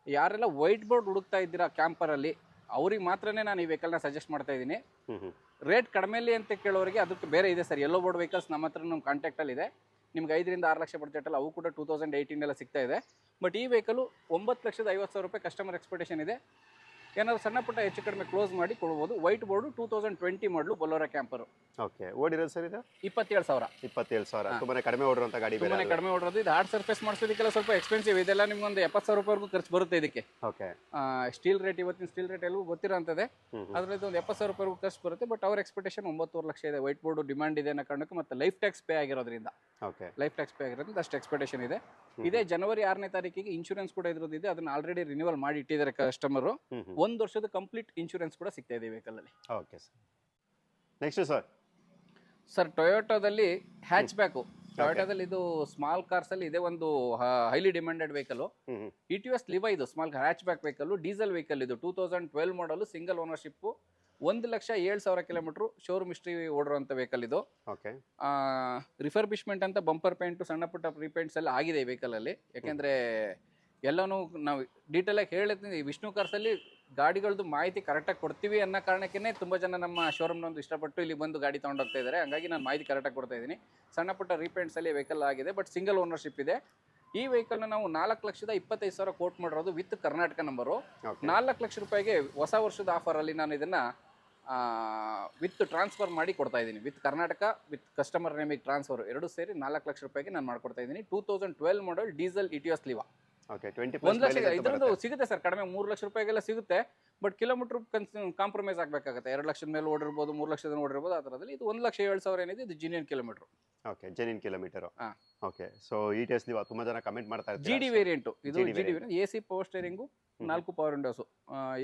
ಯಾರೆಲ್ಲ ವೈಟ್ ಬೋರ್ಡ್ ಹುಡುಕ್ತಾ ಇದ್ದೀರಾ ಕ್ಯಾಂಪರಲ್ಲಿ ಅವ್ರಿಗೆ ಮಾತ್ರನೇ ನಾನು ಈ ವೆಹಿಕಲ್ನ ಸಜೆಸ್ಟ್ ಮಾಡ್ತಾ ಇದ್ದೀನಿ. ರೇಟ್ ಕಡಿಮೆಲಿ ಅಂತ ಕೇಳೋರಿಗೆ ಅದಕ್ಕೆ ಬೇರೆ ಇದೆ ಸರ್. ಎಲ್ಲೋ ಬೋರ್ಡ್ ವೆಹಿಕಲ್ಸ್ ನಮ್ಮ ಹತ್ರ ನಮ್ಮ ಕಾಂಟ್ಯಾಕ್ಟಲ್ಲಿ ಇದೆ. ನಿಮ್ಗೆ ಐದರಿಂದ ಆರು ಲಕ್ಷ ಬಡ್ಜೆಟಲ್ಲಿ ಅವು ಕೂಡ ಟೂ ತೌಸಂಡ್ ಏಯ್ಟೀನ್ ಎಲ್ಲ ಸಿಗ್ತಾ ಇದೆ. ಬಟ್ ಈ ವೆಹಿಕಲು ಒಂಬತ್ತು ಲಕ್ಷದ ಐವತ್ತು ಸಾವಿರ ರೂಪಾಯಿ ಕಸ್ಟಮರ್ ಎಕ್ಸ್ಪೆಕ್ಟೇಷನ್ ಇದೆ. ಏನಾದ್ರು ಸಣ್ಣ ಪುಟ್ಟ ಹೆಚ್ಚು ಕಡಿಮೆ ಕ್ಲೋಸ್ ಮಾಡಿ ಕೊಡ್ಬೋದು. White board two thousand twenty model Bolero camper okay ಓಡಿರೋದು sir ಇದು? ಇಪ್ಪತ್ತೇಳು ಸಾವಿರ. ಇಪ್ಪತ್ತೇಳು ಸಾವಿರ. ತುಂಬಾನೇ ಕಡಿಮೆ ಓಡಿರುವಂತ ಗಾಡಿ ತುಂಬಾನೇ ಕಡಿಮೆ ಓಡಿರೋದು. ಇದು ಹಾರ್ಡ್ ಸರ್ಫೇಸ್ ಮಾಡಿಸೋದಕ್ಕೆಲ್ಲ ಸ್ವಲ್ಪ ಎಕ್ಸ್ಪೆನ್ಸಿವ್ ಇದೆಲ್ಲ ನಿಮ್ಗೆ ಒಂದು ಎಪ್ಪತ್ತು ಸಾವಿರ ರೂಪಾಯಿವರೆಗೂ ಖರ್ಚು ಬರುತ್ತೆ ಇದಕ್ಕೆ. ಓಕೆ. ಸ್ಟೀಲ್ ರೇಟ್ ಇವತ್ತಿನ ಸ್ಟೀಲ್ ರೇಟ್ ಎಲ್ಲವೂ ಗೊತ್ತಿರೋಂಥದ್ದೇ. ಅದರಲ್ಲಿ ಒಂದು ಎಪ್ಪತ್ತು ಸಾವಿರ ರೂಪಾಯಿವರೆಗೂ ಖರ್ಚು ಬರುತ್ತೆ. ಬಟ್ ಅವ್ರ ಎಕ್ಸ್ಪೆಕ್ಟೇಷನ್ ಒಂಬತ್ತುವರೆ ಲಕ್ಷ ಇದೆ. ವೈಟ್ ಬೋರ್ಡ್ ಡಿಮಾಂಡ್ ಇದೆ ಅನ್ನೋ ಕಾರಣಕ್ಕೆ ಮತ್ತೆ ಲೈಫ್ ಟ್ಯಾಕ್ಸ್ ಪೇ ಆಗಿರೋದ್ರಿಂದ. ಓಕೆ. ಲೈಫ್ ಟ್ಯಾಕ್ಸ್ ಪೇ ಆಗಿರೋದ್ರಿಂದ ಅಷ್ಟು ಎಕ್ಸ್ಪೆಕ್ಟೇಷನ್ ಇದೆ. ಇದೇ ಜನವರಿ ಆರನೇ ತಾರೀಕಿಗೆ ಇನ್ಶೂರೆನ್ಸ್ ಕೂಡ ಇದ್ರದ್ದು ಇದೆ. ಅದನ್ನ ಆಲ್ರೆಡಿ ರಿನ್ಯೂವಲ್ ಮಾಡಿ ಇಟ್ಟಿದ್ದಾರೆ ಕಸ್ಟಮರು ಒಂದು ವರ್ಷದ ಕಂಪ್ಲೀಟ್ ಇನ್ಶೂರೆನ್ಸ್ ಕೂಡ ಸಿಗ್ತಾ ಇದೆ ವೆಹಿಕಲಲ್ಲಿ okay sir. Next sir sir ಟೊಯೋಟೋದಲ್ಲಿ hatchback ಟೊಯೋಟೋದಲ್ಲಿ ಇದು ಸ್ಮಾಲ್ ಕಾರ್ಸ್ ಅಲ್ಲಿ ಇದೆ ಒಂದು highly demanded vehicle Etios Liva ಇದು small hatchback vehicle diesel vehicle ಇದು two thousand twelve model single ownership ಒಂದು ಲಕ್ಷ ಏಳು ಸಾವಿರ ಕಿಲೋಮೀಟರ್ ಶೋರೂಮ್ ಹಿಸ್ಟ್ರಿ ಓಡಿರುವಂಥ ವೆಹಿಕಲ್ ಇದು. ಓಕೆ ರಿಫರ್ಬಿಶ್ಮೆಂಟ್ ಅಂತ ಬಂಪರ್ ಪೇಂಟು ಸಣ್ಣ ಪುಟ್ಟ ಪ್ರೀಪೇಂಟ್ಸ್ ಎಲ್ಲ ಆಗಿದೆ ಈ ವೆಹಿಕಲಲ್ಲಿ ಯಾಕೆಂದರೆ ಎಲ್ಲನೂ ನಾವು ಡೀಟೇಲಾಗಿ ಹೇಳ್ತೀನಿ ವಿಷ್ಣು ಕಾರ್ಸಲ್ಲಿ ಗಾಡಿಗಳದ್ದು ಮಾಹಿತಿ ಕರೆಕ್ಟಾಗಿ ಕೊಡ್ತೀವಿ ಅನ್ನೋ ಕಾರಣಕ್ಕೇ ತುಂಬ ಜನ ನಮ್ಮ ಶೋರೂಮ್ನೊಂದು ಇಷ್ಟಪಟ್ಟು ಇಲ್ಲಿ ಬಂದು ಗಾಡಿ ತೊಗೊಂಡೋಗ್ತಾ ಇದ್ದಾರೆ ಹಂಗಾಗಿ ನಾನು ಮಾಹಿತಿ ಕರೆಕ್ಟಾಗಿ ಕೊಡ್ತಾ ಇದ್ದೀನಿ. ಸಣ್ಣ ಪುಟ್ಟ ರೀಪೇಂಟ್ಸಲ್ಲಿ ವೆಹಿಕಲ್ ಆಗಿದೆ ಬಟ್ ಸಿಂಗಲ್ ಓನರ್ಶಿಪ್ ಇದೆ. ಈ ವೆಹಿಕಲ್ನ ನಾವು ನಾಲ್ಕು ಲಕ್ಷದ ಇಪ್ಪತ್ತೈದು ಸಾವಿರ ಕೋಟ್ ಮಾಡಿರೋದು ವಿತ್ ಕರ್ನಾಟಕ ನಂಬರು ನಾಲ್ಕು ಲಕ್ಷ ರೂಪಾಯಿಗೆ ಹೊಸ ವರ್ಷದ ಆಫರಲ್ಲಿ ನಾನು ಇದನ್ನು ವಿತ್ ಟ್ರಾನ್ಸ್ಫರ್ ಮಾಡಿ ಕೊಡ್ತಾ ಇದ್ದೀನಿ. ವಿತ್ ಕರ್ನಾಟಕ ವಿತ್ ಕಸ್ಟಮರ್ ನೇಮಿಗೆ ಟ್ರಾನ್ಸ್ಫರ್ ಎರಡು ಸೇರಿ ನಾಲ್ಕು ಲಕ್ಷ ರೂಪಾಯಿಗೆ ನಾನು ಮಾಡ್ಕೊಡ್ತಾ ಇದ್ದೀನಿ. Two thousand twelve model diesel Etios Liva okay twenty ಒಂದು ಲಕ್ಷ ಇದರದ್ದು ಸಿಗುತ್ತೆ ಸರ್ ಕಡಿಮೆ ಮೂರು ಲಕ್ಷ ರೂಪಾಯಿಗೆಲ್ಲ ಸಿಗುತ್ತೆ. ಬಟ್ ಕಿಲೋಮೀಟರ್ ಕಾಂಪ್ರಮೈಸ್ ಆಗಬೇಕಾಗುತ್ತೆ. ಎರಡು ಲಕ್ಷದ ಮೇಲೆ ಓಡಿರ್ಬೋದು ಮೂರು ಲಕ್ಷದ ಓಡಿರ್ಬೋದು ಆ ಥರದಲ್ಲಿ ಇದು ಒಂದು ಲಕ್ಷ ಏಳು ಸಾವಿರ ಏನಿದೆ ಇದು genuine kilometre okay genuine kilometre ಹಾ. ಓಕೆ ಸೊ ಈ ಟೆಸ್ಟ್ ನೀವು ತುಂಬಾ ಜನ ಕಮೆಂಟ್ ಮಾಡ್ತಾ ಜಿ ಡಿ ವೇರಿಯಂಟ್ ವೇರಿಯಂಟು ಇದು GD G D variant A C power steering ನಾಲ್ಕು ಪವರ್ ವಿಂಡೋಸು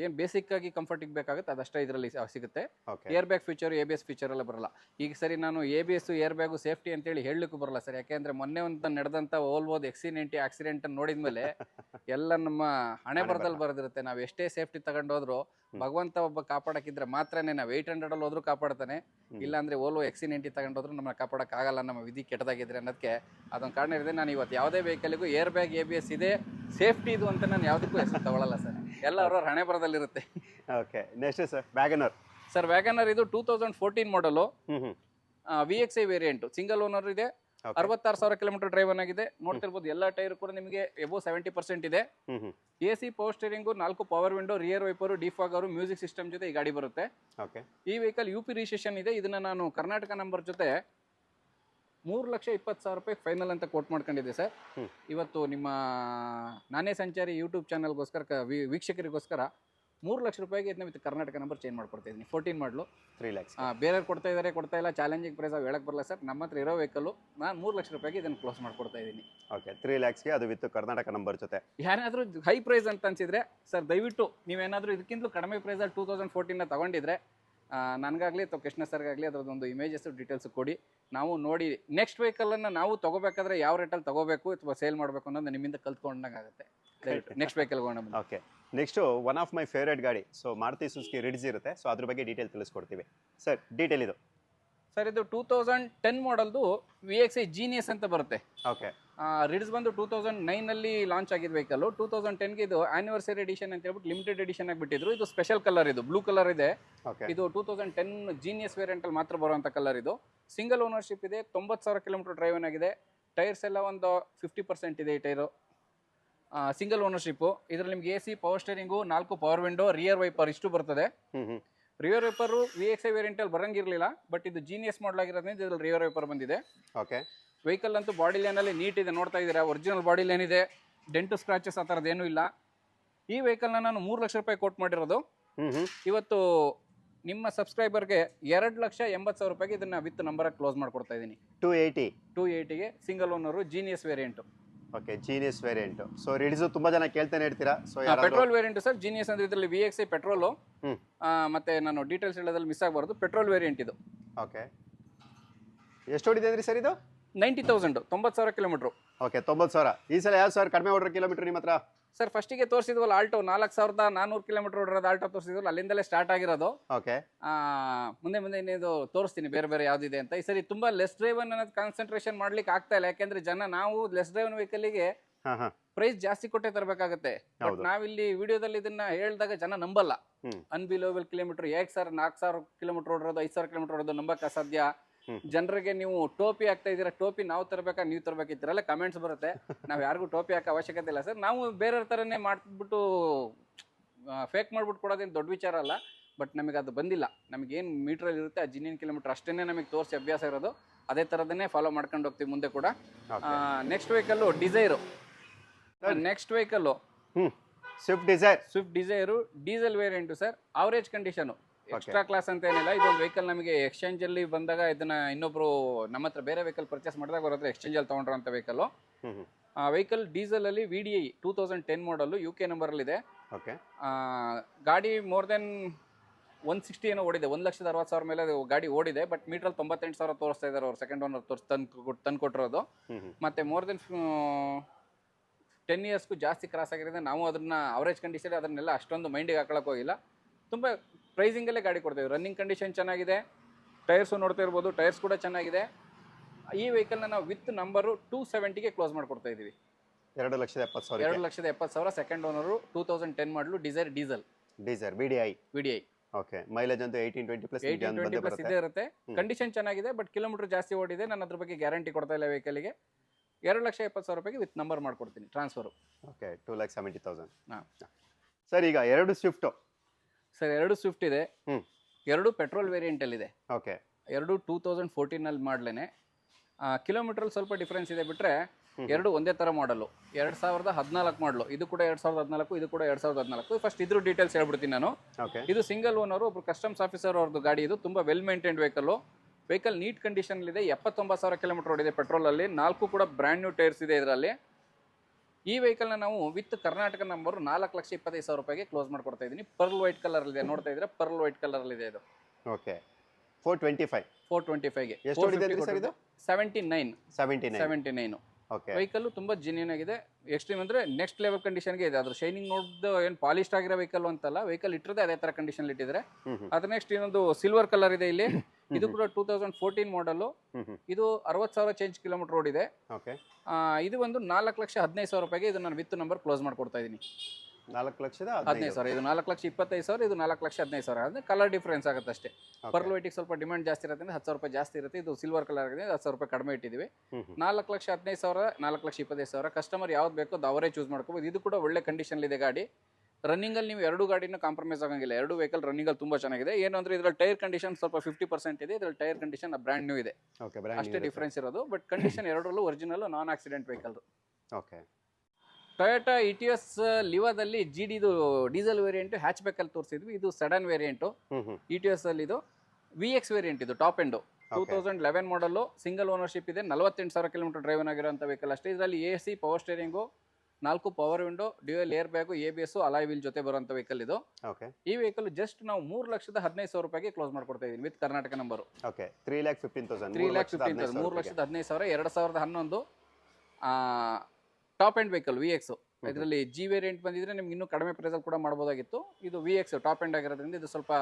ಏನು ಬೇಸಿಕ್ ಆಗಿ ಕಂಫರ್ಟಿಗೆ ಬೇಕಾಗುತ್ತೆ ಅದಷ್ಟೇ ಇದರಲ್ಲಿ ಸಿಗುತ್ತೆ. Okay air bag feature A B S feature ಎಲ್ಲ ಬರಲ್ಲ. ಈಗ ಸರಿ ನಾನು A B S air bag safety ಅಂತೇಳಿ ಹೇಳಲಿಕ್ಕೂ ಬರಲ್ಲ ಸರ್. ಯಾಕೆಂದ್ರೆ ಮೊನ್ನೆ ಒಂದು ನಡೆದಂಥ ಓಲ್ಬೋದು ಎಕ್ಸಿಡೆಂಟ್ ಆಕ್ಸಿಡೆಂಟ್ ನೋಡಿದ್ಮೇಲೆ ಎಲ್ಲ ನಮ್ಮ ಹಣೆ ಬರದಲ್ಲಿ ಬರೆದಿರುತ್ತೆ. ನಾವು ಎಷ್ಟೇ ಸೇಫ್ಟಿ ತಗೊಂಡೋದ್ರು ಭಗವಂತ ಒಬ್ಬ ಕಾಪಾಡಕ್ಕಿದ್ರೆ ಮಾತ್ರನೇ ನಾವು ಏಯ್ಟ್ ಹಂಡ್ರೆಡಲ್ಲಿ ಹೋದ್ರು ಕಾಪಾಡ್ತಾನೆ. ಇಲ್ಲಾಂದ್ರೆ ಓಲ್ವೋ ಎಕ್ಸಿನೆಂಟಿ ತಗೊಂಡೋದ್ರು ನಮ್ಮನ್ನ ಕಾಪಾಡಕ್ಕಾಗಲ್ಲ ನಮ್ಮ ವಿಧಿ ಕೆಟ್ಟದಾಗಿದ್ರೆ ಅನ್ನೋದಕ್ಕೆ ಅದೊಂದು ಕಾರಣ ಇದೆ ನಾನು ಇವತ್ತು ಯಾವುದೇ ವೆಹಿಕಲ್ಗೂ air bag A B S ಇದೆ ಸೇಫ್ಟಿ ಇದು ಅಂತ ನಾನು ಯಾವುದಕ್ಕೂ ಹೆಸರು ತಗೊಳ್ಳಲ್ಲ ಸರ್. ಎಲ್ಲ ಅವ್ರವ್ರ ಹಣೆ ಬರದಲ್ಲಿರುತ್ತೆ. Okay next sir Wagon R sir Wagon R ಇದು two thousand fourteen model V X I variant single owner ಇದೆ. ಅರವತ್ತಾರು ಸಾವಿರ ಕಿಲೋಮೀಟರ್ ಡ್ರೈವ್ ಆಗಿದೆ. ನೋಡ್ತಿರ್ಬೋದು ಎಲ್ಲ ಟೈರ್ ಕೂಡ ನಿಮಗೆ ಎಬೋ ಸೆವೆಂಟಿ ಪರ್ಸೆಂಟ್ ಇದೆ. ಎ ಸಿ ಪವರ್ ಸ್ಟೇರಿಂಗು ನಾಲ್ಕು ಪವರ್ ವಿಂಡೋ ರಿಯರ್ ವೈಪರು ಅವರು ಮ್ಯೂಸಿಕ್ ಸಿಸ್ಟಮ್ ಜೊತೆ ಈ ಗಾಡಿ ಬರುತ್ತೆ. ಈ ವೆಹಿಕಲ್ ಯು ಪಿ ರಿಜಿಸ್ಟ್ರೇಷನ್ ಇದೆ. ಇದನ್ನ ನಾನು ಕರ್ನಾಟಕ ನಂಬರ್ ಜೊತೆ ಮೂರು ಲಕ್ಷ ಇಪ್ಪತ್ತು ಸಾವಿರ ರೂಪಾಯಿ ಫೈನಲ್ ಅಂತ ಕೋಟ್ ಮಾಡ್ಕೊಂಡಿದ್ದೆ ಸರ್. ಇವತ್ತು ನಿಮ್ಮ ನಾನೇ ಸಂಚಾರಿ ಯೂಟ್ಯೂಬ್ ಚಾನಲ್ಗೋಸ್ಕರ ವೀಕ್ಷಕರಿಗೋಸ್ಕರ ಮೂರು ಲಕ್ಷ ರೂಪಾಯಿಗೆ ಇದನ್ನ ವಿತ್ ಕರ್ನಾಟಕ ನಂಬರ್ ಚೇಂಜ್ ಮಾಡ್ಕೊಡ್ತಾ ಇದ್ದೀನಿ ಫೋರ್ಟೀನ್ ಮಾಡಲು ತ್ರೀ ಲ್ಯಾಕ್ಸ್ ಬೇರೆಯವ್ರು ಕೊಡ್ತಾ ಇದ್ದಾರೆ ಕೊಡ್ತಾ ಇಲ್ಲ. ಚಾಲೆಂಜಿಂಗ್ ಪ್ರೈಸ್ ಅವು ಹೇಳಕ್ಕೆ ಬರಲ್ಲ ಸರ್. ನಮ್ಮ ಹತ್ರ ಇರೋ ವೆಹಿಕಲ್ಲು ನಾನು ಮೂರು ಲಕ್ಷ ರೂಪಾಯಿಗೆ ಇದನ್ನು ಕ್ಲೋಸ್ ಮಾಡ್ಕೊಡ್ತಾ ಇದ್ದೀನಿ. ಓಕೆ ತ್ರೀ ಲ್ಯಾಕ್ಸ್ಗೆ ಅದು ವಿತ್ ಕರ್ನಾಟಕ ನಂಬರ್ ಜೊತೆ. ಯಾರಾದರೂ ಹೈ ಪ್ರೈಸ್ ಅಂತ ಅನ್ಸಿದ್ರೆ ಸರ್ ದಯವಿಟ್ಟು ನೀವೇನಾದರೂ ಇದಕ್ಕಿಂತಲೂ ಕಡಿಮೆ ಪ್ರೈಸಲ್ಲಿ ಟೂ ತೌಸಂಡ್ ಫೋರ್ಟೀನ ತಗೊಂಡಿದ್ರೆ ನನಗಾಗಲಿ ಅಥವಾ ಕೃಷ್ಣ ಸರ್ಗಾಗಲಿ ಅದರದ್ದೊಂದು ಇಮೇಜಸ್ ಡೀಟೇಲ್ಸ್ ಕೊಡಿ. ನಾವು ನೋಡಿ ನೆಕ್ಸ್ಟ್ ವೆಹಿಕಲನ್ನು ನಾವು ತಗೋಬೇಕಾದ್ರೆ ಯಾವ ರೇಟಲ್ಲಿ ತಗೋಬೇಕು ಅಥವಾ ಸೇಲ್ ಮಾಡಬೇಕು ಅನ್ನೋದು ನಿಮ್ಮಿಂದ ಕಲ್ತ್ಕೊಂಡಂಗೆ ಆಗುತ್ತೆ ನೆಕ್ಸ್ಟ್ ವೆಹಿಕಲ್ ಹೋಗೋಣ okay next one of my favourite ಗಾಡಿ. ಸೊ ಮಾರುತಿ ಸುಸ್ಕಿ ರಿಡ್ಜ್ ಇರುತ್ತೆ. ಸೊ ಅದ್ರ ಬಗ್ಗೆ ಡೀಟೇಲ್ ತಿಳಿಸ್ಕೊಡ್ತೀವಿ. ಸರ್ ಡೀಟೇಲ್ ಇದು. ಸರ್ ಇದು ಟೂ ತೌಸಂಡ್ ಟೆನ್ ಮಾಡಲ್ದು ವಿ ಎಕ್ಸ್ ಐ ಜೀನಿಯಸ್ ಅಂತ ಬರುತ್ತೆ. ಓಕೆ ರಿಡ್ಸ್ ಬಂದು ಟೂ ತೌಸಂಡ್ ನೈನಲ್ಲಿ ಲಾಂಚ್ ಆಗಿದ್ದ ವೆಹಿಕಲ್ ಟೂ ತೌಸಂಡ್ ಟೆನ್ಗೆ ಇದು ಆನಿವರ್ಸರಿ ಎಡಿಷನ್ ಅಂತ ಹೇಳ್ಬಿಟ್ಟು ಲಿಮಿಟೆಡ್ ಎಡಿಷನ್ ಆಗಿ ಬಿಟ್ಟಿದ್ರು ಇದು ಸ್ಪೆಷಲ್ ಕಲರ್ ಇದು. ಬ್ಲೂ ಕಲರ್ ಇದೆ. ಓಕೆ ಇದು ಟೂ ತೌಸಂಡ್ ಟೆನ್ ಜೀನಿಯಸ್ ವೇರಿಯಂಟಲ್ಲಿ ಮಾತ್ರ ಬರುವಂಥ ಕಲರ್ ಇದು. ಸಿಂಗಲ್ ಓನರ್ಶಿಪ್ ಇದೆ. ತೊಂಬತ್ತು ಸಾವಿರ ಕಿಲೋಮೀಟರ್ ಡ್ರೈವನ್ ಆಗಿದೆ. ಟೈರ್ಸ್ ಎಲ್ಲ ಒಂದು ಫಿಫ್ಟಿ ಪರ್ಸೆಂಟ್ ಇದೆ ಈ ಟೈರು ಸಿಂಗಲ್ ಓನರ್ಶಿಪ್ ಇದರಲ್ಲಿ ನಿಮ್ಗೆ ಎ ಸಿ ಪವರ್ ಸ್ಟೇರಿಂಗು ನಾಲ್ಕು ಪವರ್ ವಿಂಡೋ ರಿಯರ್ ವೈಪರ್ ಇಷ್ಟು ಬರ್ತದೆ. Rear wiper V X I ವೇರಿಯಂಟಲ್ಲಿ ಬರಂಗಿರಲಿಲ್ಲ ಬಟ್ ಇದು ಜೀನಿಯಸ್ ಮಾಡಲ್ ಆಗಿರೋದ್ರಿಂದ ಇದ್ರಲ್ಲಿ ರಿಯರ್ ವೈಪರ್ ಬಂದಿದೆ. ಓಕೆ ವೆಹಿಕಲ್ ಅಂತೂ ಬಾಡಿ ಲೈನಲ್ಲಿ ನೀಟ್ ಇದೆ ನೋಡ್ತಾ ಇದ್ದೀರಾ? ಒರಿಜಿನಲ್ ಬಾಡಿ ಲೈನ್ ಇದೆ ಡೆಂಟು ಸ್ಕ್ರಾಚಸ್ ಆ ಥರದ್ದು ಏನೂ ಇಲ್ಲ. ಈ ವೆಹಿಕಲ್ನ ನಾನು ಮೂರು ಲಕ್ಷ ರೂಪಾಯಿ ಕೋಟ್ ಮಾಡಿರೋದು. ಇವತ್ತು ನಿಮ್ಮ ಸಬ್ಸ್ಕ್ರೈಬರ್ಗೆ ಎರಡು ಲಕ್ಷ ಎಂಬತ್ತು ಸಾವಿರ ರೂಪಾಯಿಗೆ ಇದನ್ನ ವಿತ್ ನಂಬರ್ ಕ್ಲೋಸ್ ಮಾಡ್ಕೊಡ್ತಾ ಇದ್ದೀನಿ. Two eighty two ಏಯ್ಟಿಗೆ single owner genius variant okay genius variant so ರಿಡ್ಸು ತುಂಬಾ ಜನ ಕೇಳ್ತಾನೆ ಇರ್ತೀರಾ? So petrol variant sir genius ಅಂದ್ರೆ ಇದರಲ್ಲಿ ವಿ ಎಕ್ಸ್ ಐ ಪೆಟ್ರೋಲು ಮತ್ತೆ ನಾನು ಡೀಟೇಲ್ಸ್ ಹೇಳೋದ್ರಲ್ಲಿ ಮಿಸ್ ಆಗಬಾರ್ದು. ಪೆಟ್ರೋಲ್ ವೇರಿಯಂಟ್ ಇದು. ಓಕೆ ಎಷ್ಟು ಅಂದ್ರಿ ಸರ್ ಇದು? ನೈಂಟಿ ತೌಸಂಡ್ ತೊಂಬತ್ತು ಸಾವಿರ ಕಿಲೋಮೀಟರ್ ಓಕೆ ತೊಂಬತ್ತು ಸಾವಿರ. ಈ ಸಲ ಯಾವ ಸರ್ ಕಡಿಮೆ ಹೊಡ್ರೆ ಕಿಲೋಮೀಟರ್ ನಿಮ್ಮ ಹತ್ರ? ಸರ್ ಫಸ್ಟಿಗೆ ತೋರಿಸಿದ್ವಲ್ಲ ಆಲ್ಟೋ ನಾಲ್ಕು ಸಾವಿರದ ನಾನ್ನೂರು ಕಿಲೋಮೀಟರ್ ಓಡಿರೋದು ಆಲ್ಟೋ ತೋರಿಸಿದ್ವಲ್ಲ ಅಲ್ಲಿಂದಲೇ ಸ್ಟಾರ್ಟ್ ಆಗಿರೋದು ಓಕೆ ಆ, ಮುಂದೆ ಮುಂದೆ ಇನ್ನೇದು ತೋರಿಸ್ತೀನಿ ಬೇರೆ ಬೇರೆ ಯಾವ್ದಿದೆ ಅಂತ ಈ ಸರಿ ತುಂಬಾ ಲೆಸ್ ಡ್ರೈವ್ ಅನ್ನೋದು ಕಾನ್ಸಂಟ್ರೇಷನ್ ಮಾಡ್ಲಿಕ್ಕೆ ಆಗ್ತಾ ಇಲ್ಲ ಯಾಕೆಂದ್ರೆ ಜನ ನಾವು ಲೆಸ್ ಡ್ರೈವ್ ವೆಹಿಕಲ್ಗೆ ಹಾಂ ಹಾಂ ಪ್ರೈಸ್ ಜಾಸ್ತಿ ಕೊಟ್ಟೆ ತರಬೇಕಾಗತ್ತೆ ಬಟ್ ಹೌದು. ನಾವಿಲ್ಲಿ ವಿಡಿಯೋದಲ್ಲಿ ಇದನ್ನ ಹೇಳಿದಾಗ ಜನ ನಂಬಲ್ಲ ಹ್ಮ್. ಅನ್ಬಿಲೋಬಲ್ ಕಿಲೋಮೀಟರ್ ಏಕ್ ಸಾವಿರ ನಾಲ್ಕು ಸಾವಿರ ಕಿಲೋಮೀಟರ್ ಓಡಿರೋದು ಐದು ಸಾವಿರ ಕಿಲೋಮೀಟರ್ ಓಡೋದು ನಂಬಕ್ ಅಸಾಧ್ಯ. ಜನರಿಗೆ ನೀವು ಟೋಪಿ ಹಾಕ್ತಾ ಇದ್ದೀರಾ ಟೋಪಿ ನಾವು ತರಬೇಕಾ ನೀವು ತರಬೇಕಿದ್ದೀರಲ್ಲ ಕಮೆಂಟ್ಸ್ ಬರುತ್ತೆ. ನಾವು ಯಾರಿಗೂ ಟೋಪಿ ಹಾಕೋ ಅವಶ್ಯಕತೆ ಇಲ್ಲ ಸರ್. ನಾವು ಬೇರೆಯವ್ರ ಥರನೇ ಮಾಡ್ಬಿಟ್ಟು ಫೇಕ್ ಮಾಡ್ಬಿಟ್ಟು ಕೊಡೋದೇನು ದೊಡ್ಡ ವಿಚಾರ ಅಲ್ಲ. ಬಟ್ ನಮಗೆ ಅದು ಬಂದಿಲ್ಲ. ನಮಗೆ ಏನು ಮೀಟ್ರಲ್ಲಿ ಇರುತ್ತೆ ಆ ಜಿನ್ನಿನ ಕಿಲೋಮೀಟರ್ ಅಷ್ಟೇ ನಮಗೆ ತೋರಿಸಿ ಅಭ್ಯಾಸ ಇರೋದು. ಅದೇ ಥರದನ್ನೇ ಫಾಲೋ ಮಾಡ್ಕೊಂಡು ಹೋಗ್ತೀವಿ ಮುಂದೆ ಕೂಡ. Next vehicle Dzire next vehicle Swift Dzire Swift Dzire diesel variant sir average condition extra class ಅಂತ ಏನಿಲ್ಲ ಇದೊಂದು ವೆಹಿಕಲ್ ನಮಗೆ ಎಕ್ಸ್ಚೇಂಜ್ ಅಲ್ಲಿ ಬಂದಾಗ ಇದನ್ನ ಇನ್ನೊಬ್ರು ನಮ್ಮ ಹತ್ರ ಬೇರೆ ವೆಹಿಕಲ್ ಪರ್ಚೇಸ್ ಮಾಡಿದಾಗ ಅವ್ರ ಹತ್ರ ಎಕ್ಸ್ಚೇಂಜ್ ಅಲ್ಲಿ ತಗೊಂಡ್ರಂತ ವೆಹಿಕಲ್ ವೆಹಿಕಲ್ ಡೀಸೆಲ್ ಅಲ್ಲಿ V D I two thousand ten model U K number ಇದೆ. ಓಕೆ ಆ, ಗಾಡಿ ಮೋರ್ ದೆನ್ ಒನ್ ಸಿಕ್ಸ್ಟಿ ಏನೋ ಓಡಿದೆ ಒಂದು ಲಕ್ಷದ ಅರವತ್ತು ಸಾವಿರ ಮೇಲೆ ಗಾಡಿ ಓಡಿದೆ ಬಟ್ ಮೀಟ್ರಲ್ಲಿ ತೊಂಬತ್ತೆಂಟು ಸಾವಿರ ತೋರಿಸ್ತಾ ಇದ್ದಾರೆ ಅವ್ರು ಸೆಕೆಂಡ್ ಓನರ್ ತೋರಿಸ್ ತಂದು ತಂದು ಕೊಟ್ಟಿರೋದು. ಮತ್ತೆ ಮೋರ್ ದೆನ್ ಟೆನ್ ಇಯರ್ಸ್ಗೂ ಜಾಸ್ತಿ ಕ್ರಾಸ್ ಆಗಿರೋದ್ರಿಂದ ನಾವು ಅದನ್ನ ಅವರೇಜ್ ಕಂಡೀಷನ್ ಅದನ್ನೆಲ್ಲ ಅಷ್ಟೊಂದು ಮೈಂಡಿಗೆ ಹಾಕೊಳಕ್ ಹೋಗಿಲ್ಲ. ತುಂಬ ಪ್ರೈಸಿಂಗಲ್ಲೇ ಗಾಡಿ ಕೊಡ್ತೇವೆ ರನ್ನಿಂಗ್ ಕಂಡೀಷನ್ ಚೆನ್ನಾಗಿದೆ. ಟೈರ್ಸು ನೋಡ್ತಾ ಇರ್ಬೋದು ಟೈರ್ಸ್ ಕೂಡ ಚೆನ್ನಾಗಿದೆ. ಈ ವೆಹಿಕಲ್ನ ನಾವು ವಿತ್ ನಂಬರು ಟೂ ಸೆವೆಂಟಿಗೆ ಕ್ಲೋಸ್ ಮಾಡಿಕೊಡ್ತಾ ಇದ್ದೀವಿ. ಎರಡು ಲಕ್ಷದ ಎಪ್ಪತ್ತು ಸಾವಿರ ಎರಡು ಲಕ್ಷದ ಎಪ್ಪತ್ತು ಸಾವಿರ second owner two thousand ten model Dzire diesel Dzire B D I V D I okay mileage ಅಂತ eighteen twenty plus eighteen twenty plus ಇದೇ ಇರುತ್ತೆ. ಕಂಡೀಷನ್ ಚೆನ್ನಾಗಿದೆ ಬಟ್ ಕಿಲೋಮೀಟರ್ ಜಾಸ್ತಿ ಓಡಿದೆ. ನಾನು ಅದ್ರ ಬಗ್ಗೆ ಗ್ಯಾರಂಟಿ ಕೊಡ್ತಾ ಇಲ್ಲ ವೆಹಿಕಲ್ಗೆ. ಎರಡು ಲಕ್ಷ ಎಪ್ಪತ್ತು ಸಾವಿರ ರೂಪಾಯಿಗೆ ವಿತ್ ನಂಬರ್ ಮಾಡ್ಕೊಡ್ತೀನಿ transfer okay two lakh seventy thousand ಹಾಂ. ಸರ್ ಈಗ ಎರಡು ಸ್ವಿಫ್ಟು ಸರ್ ಎರಡು ಸ್ವಿಫ್ಟ್ ಇದೆ. ಎರಡು ಪೆಟ್ರೋಲ್ ವೇರಿಯಂಟಲ್ಲಿದೆ ಓಕೆ. ಎರಡು ಟೂ ತೌಸಂಡ್ ಫೋರ್ಟೀನಲ್ಲಿ ಮಾಡ್ಲೇನೆ. ಕಿಲೋಮೀಟರ್ ಸ್ವಲ್ಪ ಡಿಫ್ರೆನ್ಸ್ ಇದೆ ಬಿಟ್ರೆ ಎರಡು ಒಂದೇ ತರ ಮಾಡಲು ಎರಡ್ ಸಾವಿರದ ಹದಿನಾಲ್ಕು ಮಾಡಲು ಇದು ಕೂಡ ಎರಡು ಸಾವಿರದ ಹದಿನಾಲ್ಕು ಇದು ಕೂಡ ಎರಡು ಸಾವಿರದ ಹದಿನಾಲ್ಕು. ಫಸ್ಟ್ ಇದ್ರ ಡೀಟೇಲ್ಸ್ ಹೇಳ್ಬಿಡ್ತೀನಿ ನಾನು. ಓಕೆ. ಇದು ಸಿಂಗಲ್ ಓನರ್ ಒಬ್ರು ಕಸ್ಟಮ್ಸ್ ಆಫೀಸರ್ ಅವ್ರದ್ದು ಗಾಡಿ ಇದು. ತುಂಬಾ well maintained vehicle vehicle neat condition ಇದೆ. ಎಪ್ಪತ್ತೊಂಬತ್ತು ಸಾವಿರ ಕಿಲೋಮೀಟರ್ ಓಡಿದೆ ಪೆಟ್ರೋಲಲ್ಲಿ ನಾಲ್ಕು ಕೂಡ ಬ್ರ್ಯಾಂಡ್ ನ್ಯೂ ಟೈರ್ಸ್ ಇದೆ ಇದರಲ್ಲಿ. ಈ ವೆಹಿಕಲ್ನ ನಾವು ವಿತ್ ಕರ್ನಾಟಕ ನಂಬರ್ ನಾಲ್ಕು ಲಕ್ಷ ಇಪ್ಪತ್ತೈದು ಸಾವಿರ ರೂಪಾಯಿಗೆ ಕ್ಲೋಸ್ ಮಾಡ್ಕೊಡ್ತಾ ಇದ್ದೀನಿ. ಪರ್ಲ್ ವೈಟ್ ಕಲರ್ ಇದೆ. ನೋಡ್ತಾ ಇದ್ರೆ ಪರ್ಲ್ ವೈಟ್ ಕಲರ್ ಇದೆ ಇದು. Okay. Four twenty five four twenty ಫೈವ್ಗೆ seventy nine seventy nine seventy nine vehicle ತುಂಬಾ ಜಿನ್ಯೂನ್ ಆಗಿದೆ. ಎಕ್ಸ್ಟ್ರೀಮ್ ಅಂದ್ರೆ ನೆಕ್ಸ್ಟ್ ಲೆವೆಲ್ ಕಂಡೀಷನ್ಗೆ ಇದೆ. ಅದ್ರ ಶೈನಿಂಗ್ ನೋಡ್ದು ಏನು ಪಾಲಿಶ್ ಆಗಿರೋ ವೆಹಿಕಲ್ ಅಂತಲ್ಲ ವೆಹಿಕಲ್ ಇಟ್ಟಿರೋದೇ ಅದೇ ತರ ಕಂಡೀಷನ್ ಇಟ್ಟಿದ್ರೆ. ಅದ್ರ ನೆಕ್ಸ್ಟ್ ಇನ್ನೊಂದು ಸಿಲ್ವರ್ ಕಲರ್ ಇದೆ ಇಲ್ಲಿ. ಇದು ಕೂಡ ಟೂ ತೌಸಂಡ್ ಫೋರ್ಟೀನ್ ಮಾಡಲು ಇದು ಅರವತ್ತು ಸಾವಿರ ಚೇಂಜ್ ಕಿಲೋಮೀಟರ್ ರೋಡ್ ಓಕೆ ಆ, ಇದು ಒಂದು ನಾಲ್ಕು ಲಕ್ಷ ಹದಿನೈದು ಸಾವಿರ ರೂಪಾಯಿಗೆ ಇದು ನಾನು ವಿತ್ ನಂಬರ್ ಕ್ಲೋಸ್ ಮಾಡ್ಕೊಡ್ತಾ ಇದ್ದೀನಿ. ನಾಲ್ಕು ಲಕ್ಷದ ಹದಿನೈದು ಸಾವಿರ. ಇದು ನಾಲ್ಕು ಲಕ್ಷ ಇಪ್ಪತ್ತೈದು ಸಾವಿರ ಇದು ನಾಲ್ಕು ಲಕ್ಷ ಹದಿನೈದು ಸಾವಿರ. ಅಂದರೆ ಕಲರ್ ಡಿಫ್ರೆನ್ಸ್ ಆಗುತ್ತೆ ಅಷ್ಟೇ. ಪರ್ಲ್ ವೈಟಿಗೆ ಸ್ವಲ್ಪ ಡಿಮ್ಯಾಂಡ್ ಜಾಸ್ತಿ ಇರುತ್ತೆ ಹತ್ತು ಸಾವಿರ ರೂಪಾಯಿ ಜಾಸ್ತಿ ಇರುತ್ತೆ. ಇದು ಸಿಲ್ವರ್ ಕಲರ್ ಆಗಿದೆ ಹತ್ತು ಸಾವಿರ ರೂಪಾಯಿ ಕಡಿಮೆ ಇಟ್ಟಿದ್ದೀವಿ. ನಾಲ್ಕು ಲಕ್ಷ ಹದಿನೈದು ಸಾವಿರ ನಾಲ್ಕು ಲಕ್ಷ ಇಪ್ಪತ್ತೈದು ಸಾವಿರ. ಕಸ್ಟಮರ್ ಯಾವ್ದು ಬೇಕೋ ಅದು ಅವರೇ ಚೂಸ್ ಮಾಡ್ಕೋಬೋದು. ಇದು ಕೂಡ ಒಳ್ಳೆ ಕಂಡೀಷನ್ಲಿದೆ ಗಾಡಿ. ರನ್ನಿಂಗಲ್ಲಿ ನೀವು ಎರಡು ಗಾಡಿನ ಕಾಂಪ್ರಮೈಸ್ ಆಗಂಗಿಲ್ಲ. ಎರಡು ವೆಹಿಕಲ್ ರನ್ನಿಂಗಲ್ಲಿ ತುಂಬ ಚೆನ್ನಾಗಿದೆ. ಏನು ಅಂದರೆ ಇದರಲ್ಲಿ ಟೈರ್ ಕಂಡೀಷನ್ ಸ್ವಲ್ಪ ಫಿಫ್ಟಿ ಪರ್ಸೆಂಟ್ ಇದೆ ಇದರಲ್ಲಿ ಟೈರ್ ಕಂಡೀಷನ್ ಬ್ರ್ಯಾಂಡ್ ನ್ಯೂ ಇದೆ. ಅಷ್ಟೇ ಡಿಫ್ರೆನ್ಸ್ ಇರೋದು. ಬಟ್ ಕಂಡೀಷನ್ ಎರಡರಲ್ಲೂ original non accident vehicle okay Toyota Etios ಲಿವಾದಲ್ಲಿ G ಡಿದು ಡೀಸೆಲ್ ವೇರಿಯಂಟ್ ಹ್ಯಾಚ್ ಬ್ಯಾಕಲ್ಲಿ ತೋರಿಸಿದ್ವಿ. ಇದು sedan variant E T S ಅಲ್ಲಿ ಇದು ವಿ ಎಕ್ಸ್ ವೇರಿಯಂಟ್ ಇದು top end two. Thousand eleven model single ownership ಇದೆ. ನಲವತ್ತೆಂಟು ಸಾವಿರ ಕಿಲೋಮೀಟರ್ ಡ್ರೈವನ್ ಆಗಿರೋಂಥ ವೆಹಿಕಲ್ ಅಷ್ಟೇ. ಇದರಲ್ಲಿ ಎ ಸಿ ಪವರ್ ಸ್ಟೇರಿಂಗು ನಾಲ್ಕು power window dual air bag A B S alloy wheel ಜೊತೆ ಬರುವಂತ ವೆಹಿಕಲ್ ಇದು. ಓಕೆ ಈ ವೆಹಿಕಲ್ ಜಸ್ಟ್ ನಾವು ಮೂರು ಲಕ್ಷದ ಹದಿನೈದು ಸಾವಿರ ರೂಪಾಯಿಗೆ ಕ್ಲೋಸ್ ಮಾಡ್ಕೊಡ್ತಾ ಇದೀನಿ with Karnataka number okay three lakh fifteen thousand three lakh fifteen thousand ಮೂರು ಲಕ್ಷದ ಹದಿನೈದು ಸಾವಿರ ಎರಡು ಸಾವಿರದ ಹನ್ನೊಂದು top end vehicle V X ಇದರಲ್ಲಿ ಜಿ ವೇರಿಯಂಟ್ ಬಂದಿದ್ರೆ ನಿಮ್ಗೆ ಇನ್ನೂ ಕಡಿಮೆ ಪ್ರೈಸಲ್ಲಿ ಕೂಡ ಮಾಡ್ಬೋದಾಗಿತ್ತು. ಇದು ವಿ ಎಕ್ಸ್ ಟಾಪ್ ಎಂಡ್ ಆಗಿರೋದ್ರಿಂದ ಇದು ಸ್ವಲ್ಪ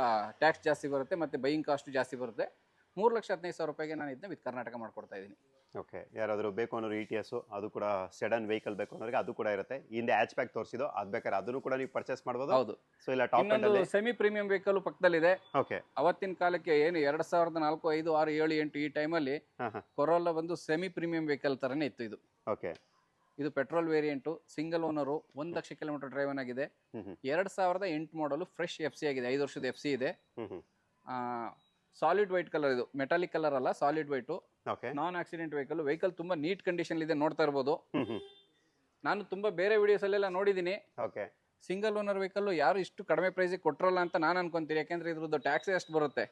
ಟ್ಯಾಕ್ಸ್ ಜಾಸ್ತಿ ಬರುತ್ತೆ ಮತ್ತು ಬೈಯಿಂಗ್ ಕಾಸ್ಟ್ ಜಾಸ್ತಿ ಬರುತ್ತೆ. ಮೂರು ಲಕ್ಷ ಹದಿನೈದು ಸಾವಿರ ರೂಪಾಯಿಗೆ ನಾನು ಇದನ್ನ ವಿತ್ ಕರ್ನಾಟಕ ಮಾಡ್ಕೊಡ್ತಾ ಇದ್ದೀನಿ ಓಕೆ ಯಾರಾದರೂ ಬೇಕು ಅನ್ನೋರು ಇ ಟಿ ಎಸ್ ಅದು ಕೂಡ ಸೆಡನ್ ವೆಹಿಕಲ್ ಬೇಕು ಅನ್ನೋರಿಗೆ ಅದು ಕೂಡ ಇರುತ್ತೆ. ಹಿಂದೆ ಆಚ್ ಪ್ಯಾಕ್ ತೋರಿಸಿದ್ದು ಅದು ಬೇಕಾದ್ರೆ ಅದನ್ನು ಕೂಡ ನೀವು ಪರ್ಚೇಸ್ ಮಾಡ್ಬೋದು. ಹೌದು. ಸೊ ಇಲ್ಲ ಟಾಪ್ ಇನ್ನೊಂದು ಎಂಡಲ್ಲಿ ಸೆಮಿ ಪ್ರೀಮಿಯಂ ವೆಹಿಕಲ್ ಪಕ್ಕದಲ್ಲಿದೆ. ಓಕೆ ಅವತ್ತಿನ ಕಾಲಕ್ಕೆ ಏನು ಎರಡು ಸಾವಿರದ ನಾಲ್ಕು ಐದು ಆರು ಏಳು ಎಂಟು ಈ ಟೈಮಲ್ಲಿ ಕೊರೋಲ್ಲ ಬಂದು ಸೆಮಿ ಪ್ರೀಮಿಯಂ ವೆಹಿಕಲ್ ಥರನೇ ಇತ್ತು ಇದು. ಓಕೆ ಇದು ಪೆಟ್ರೋಲ್ ವೇರಿಯಂಟು ಸಿಂಗಲ್ ಓನರು ಒಂದು ಲಕ್ಷ ಕಿಲೋಮೀಟರ್ ಡ್ರೈವನ್ ಆಗಿದೆ. ಎರಡ್ ಸಾವಿರದ ಎಂಟು ಮಾಡಲು ಫ್ರೆಶ್ ಎಫ್ ಸಿ ಆಗಿದೆ ಐದು ವರ್ಷದ ಎಫ್ ಸಿ ಇದೆ. ಸಾಲಿಡ್ ವೈಟ್ ಕಲರ್ ಇದು ಮೆಟಾಲಿಕ್ ಕಲರ್ ಅಲ್ಲ solid white non accident vehicle vehicle ತುಂಬಾ ನೀಟ್ ಕಂಡೀಷನ್ ಇದೆ ನೋಡ್ತಾ ಇರ್ಬೋದು. ನಾನು ತುಂಬಾ ಬೇರೆ ವಿಡಿಯೋಸಲ್ಲೆಲ್ಲ ನೋಡಿದ್ದೀನಿ ಓಕೆ. ಸಿಂಗಲ್ ಓನರ್ ವೆಹಿಕಲ್ ಯಾರು ಇಷ್ಟು ಕಡಿಮೆ ಪ್ರೈಸಿಗೆ ಕೊಟ್ರಲ್ಲ ಅಂತ ನಾನು ಅನ್ಕೊಂತೀನಿ ಯಾಕಂದ್ರೆ ಇದ್ರದ್ದು ಟ್ಯಾಕ್ಸ್ ಎಷ್ಟು ಬರುತ್ತೆ?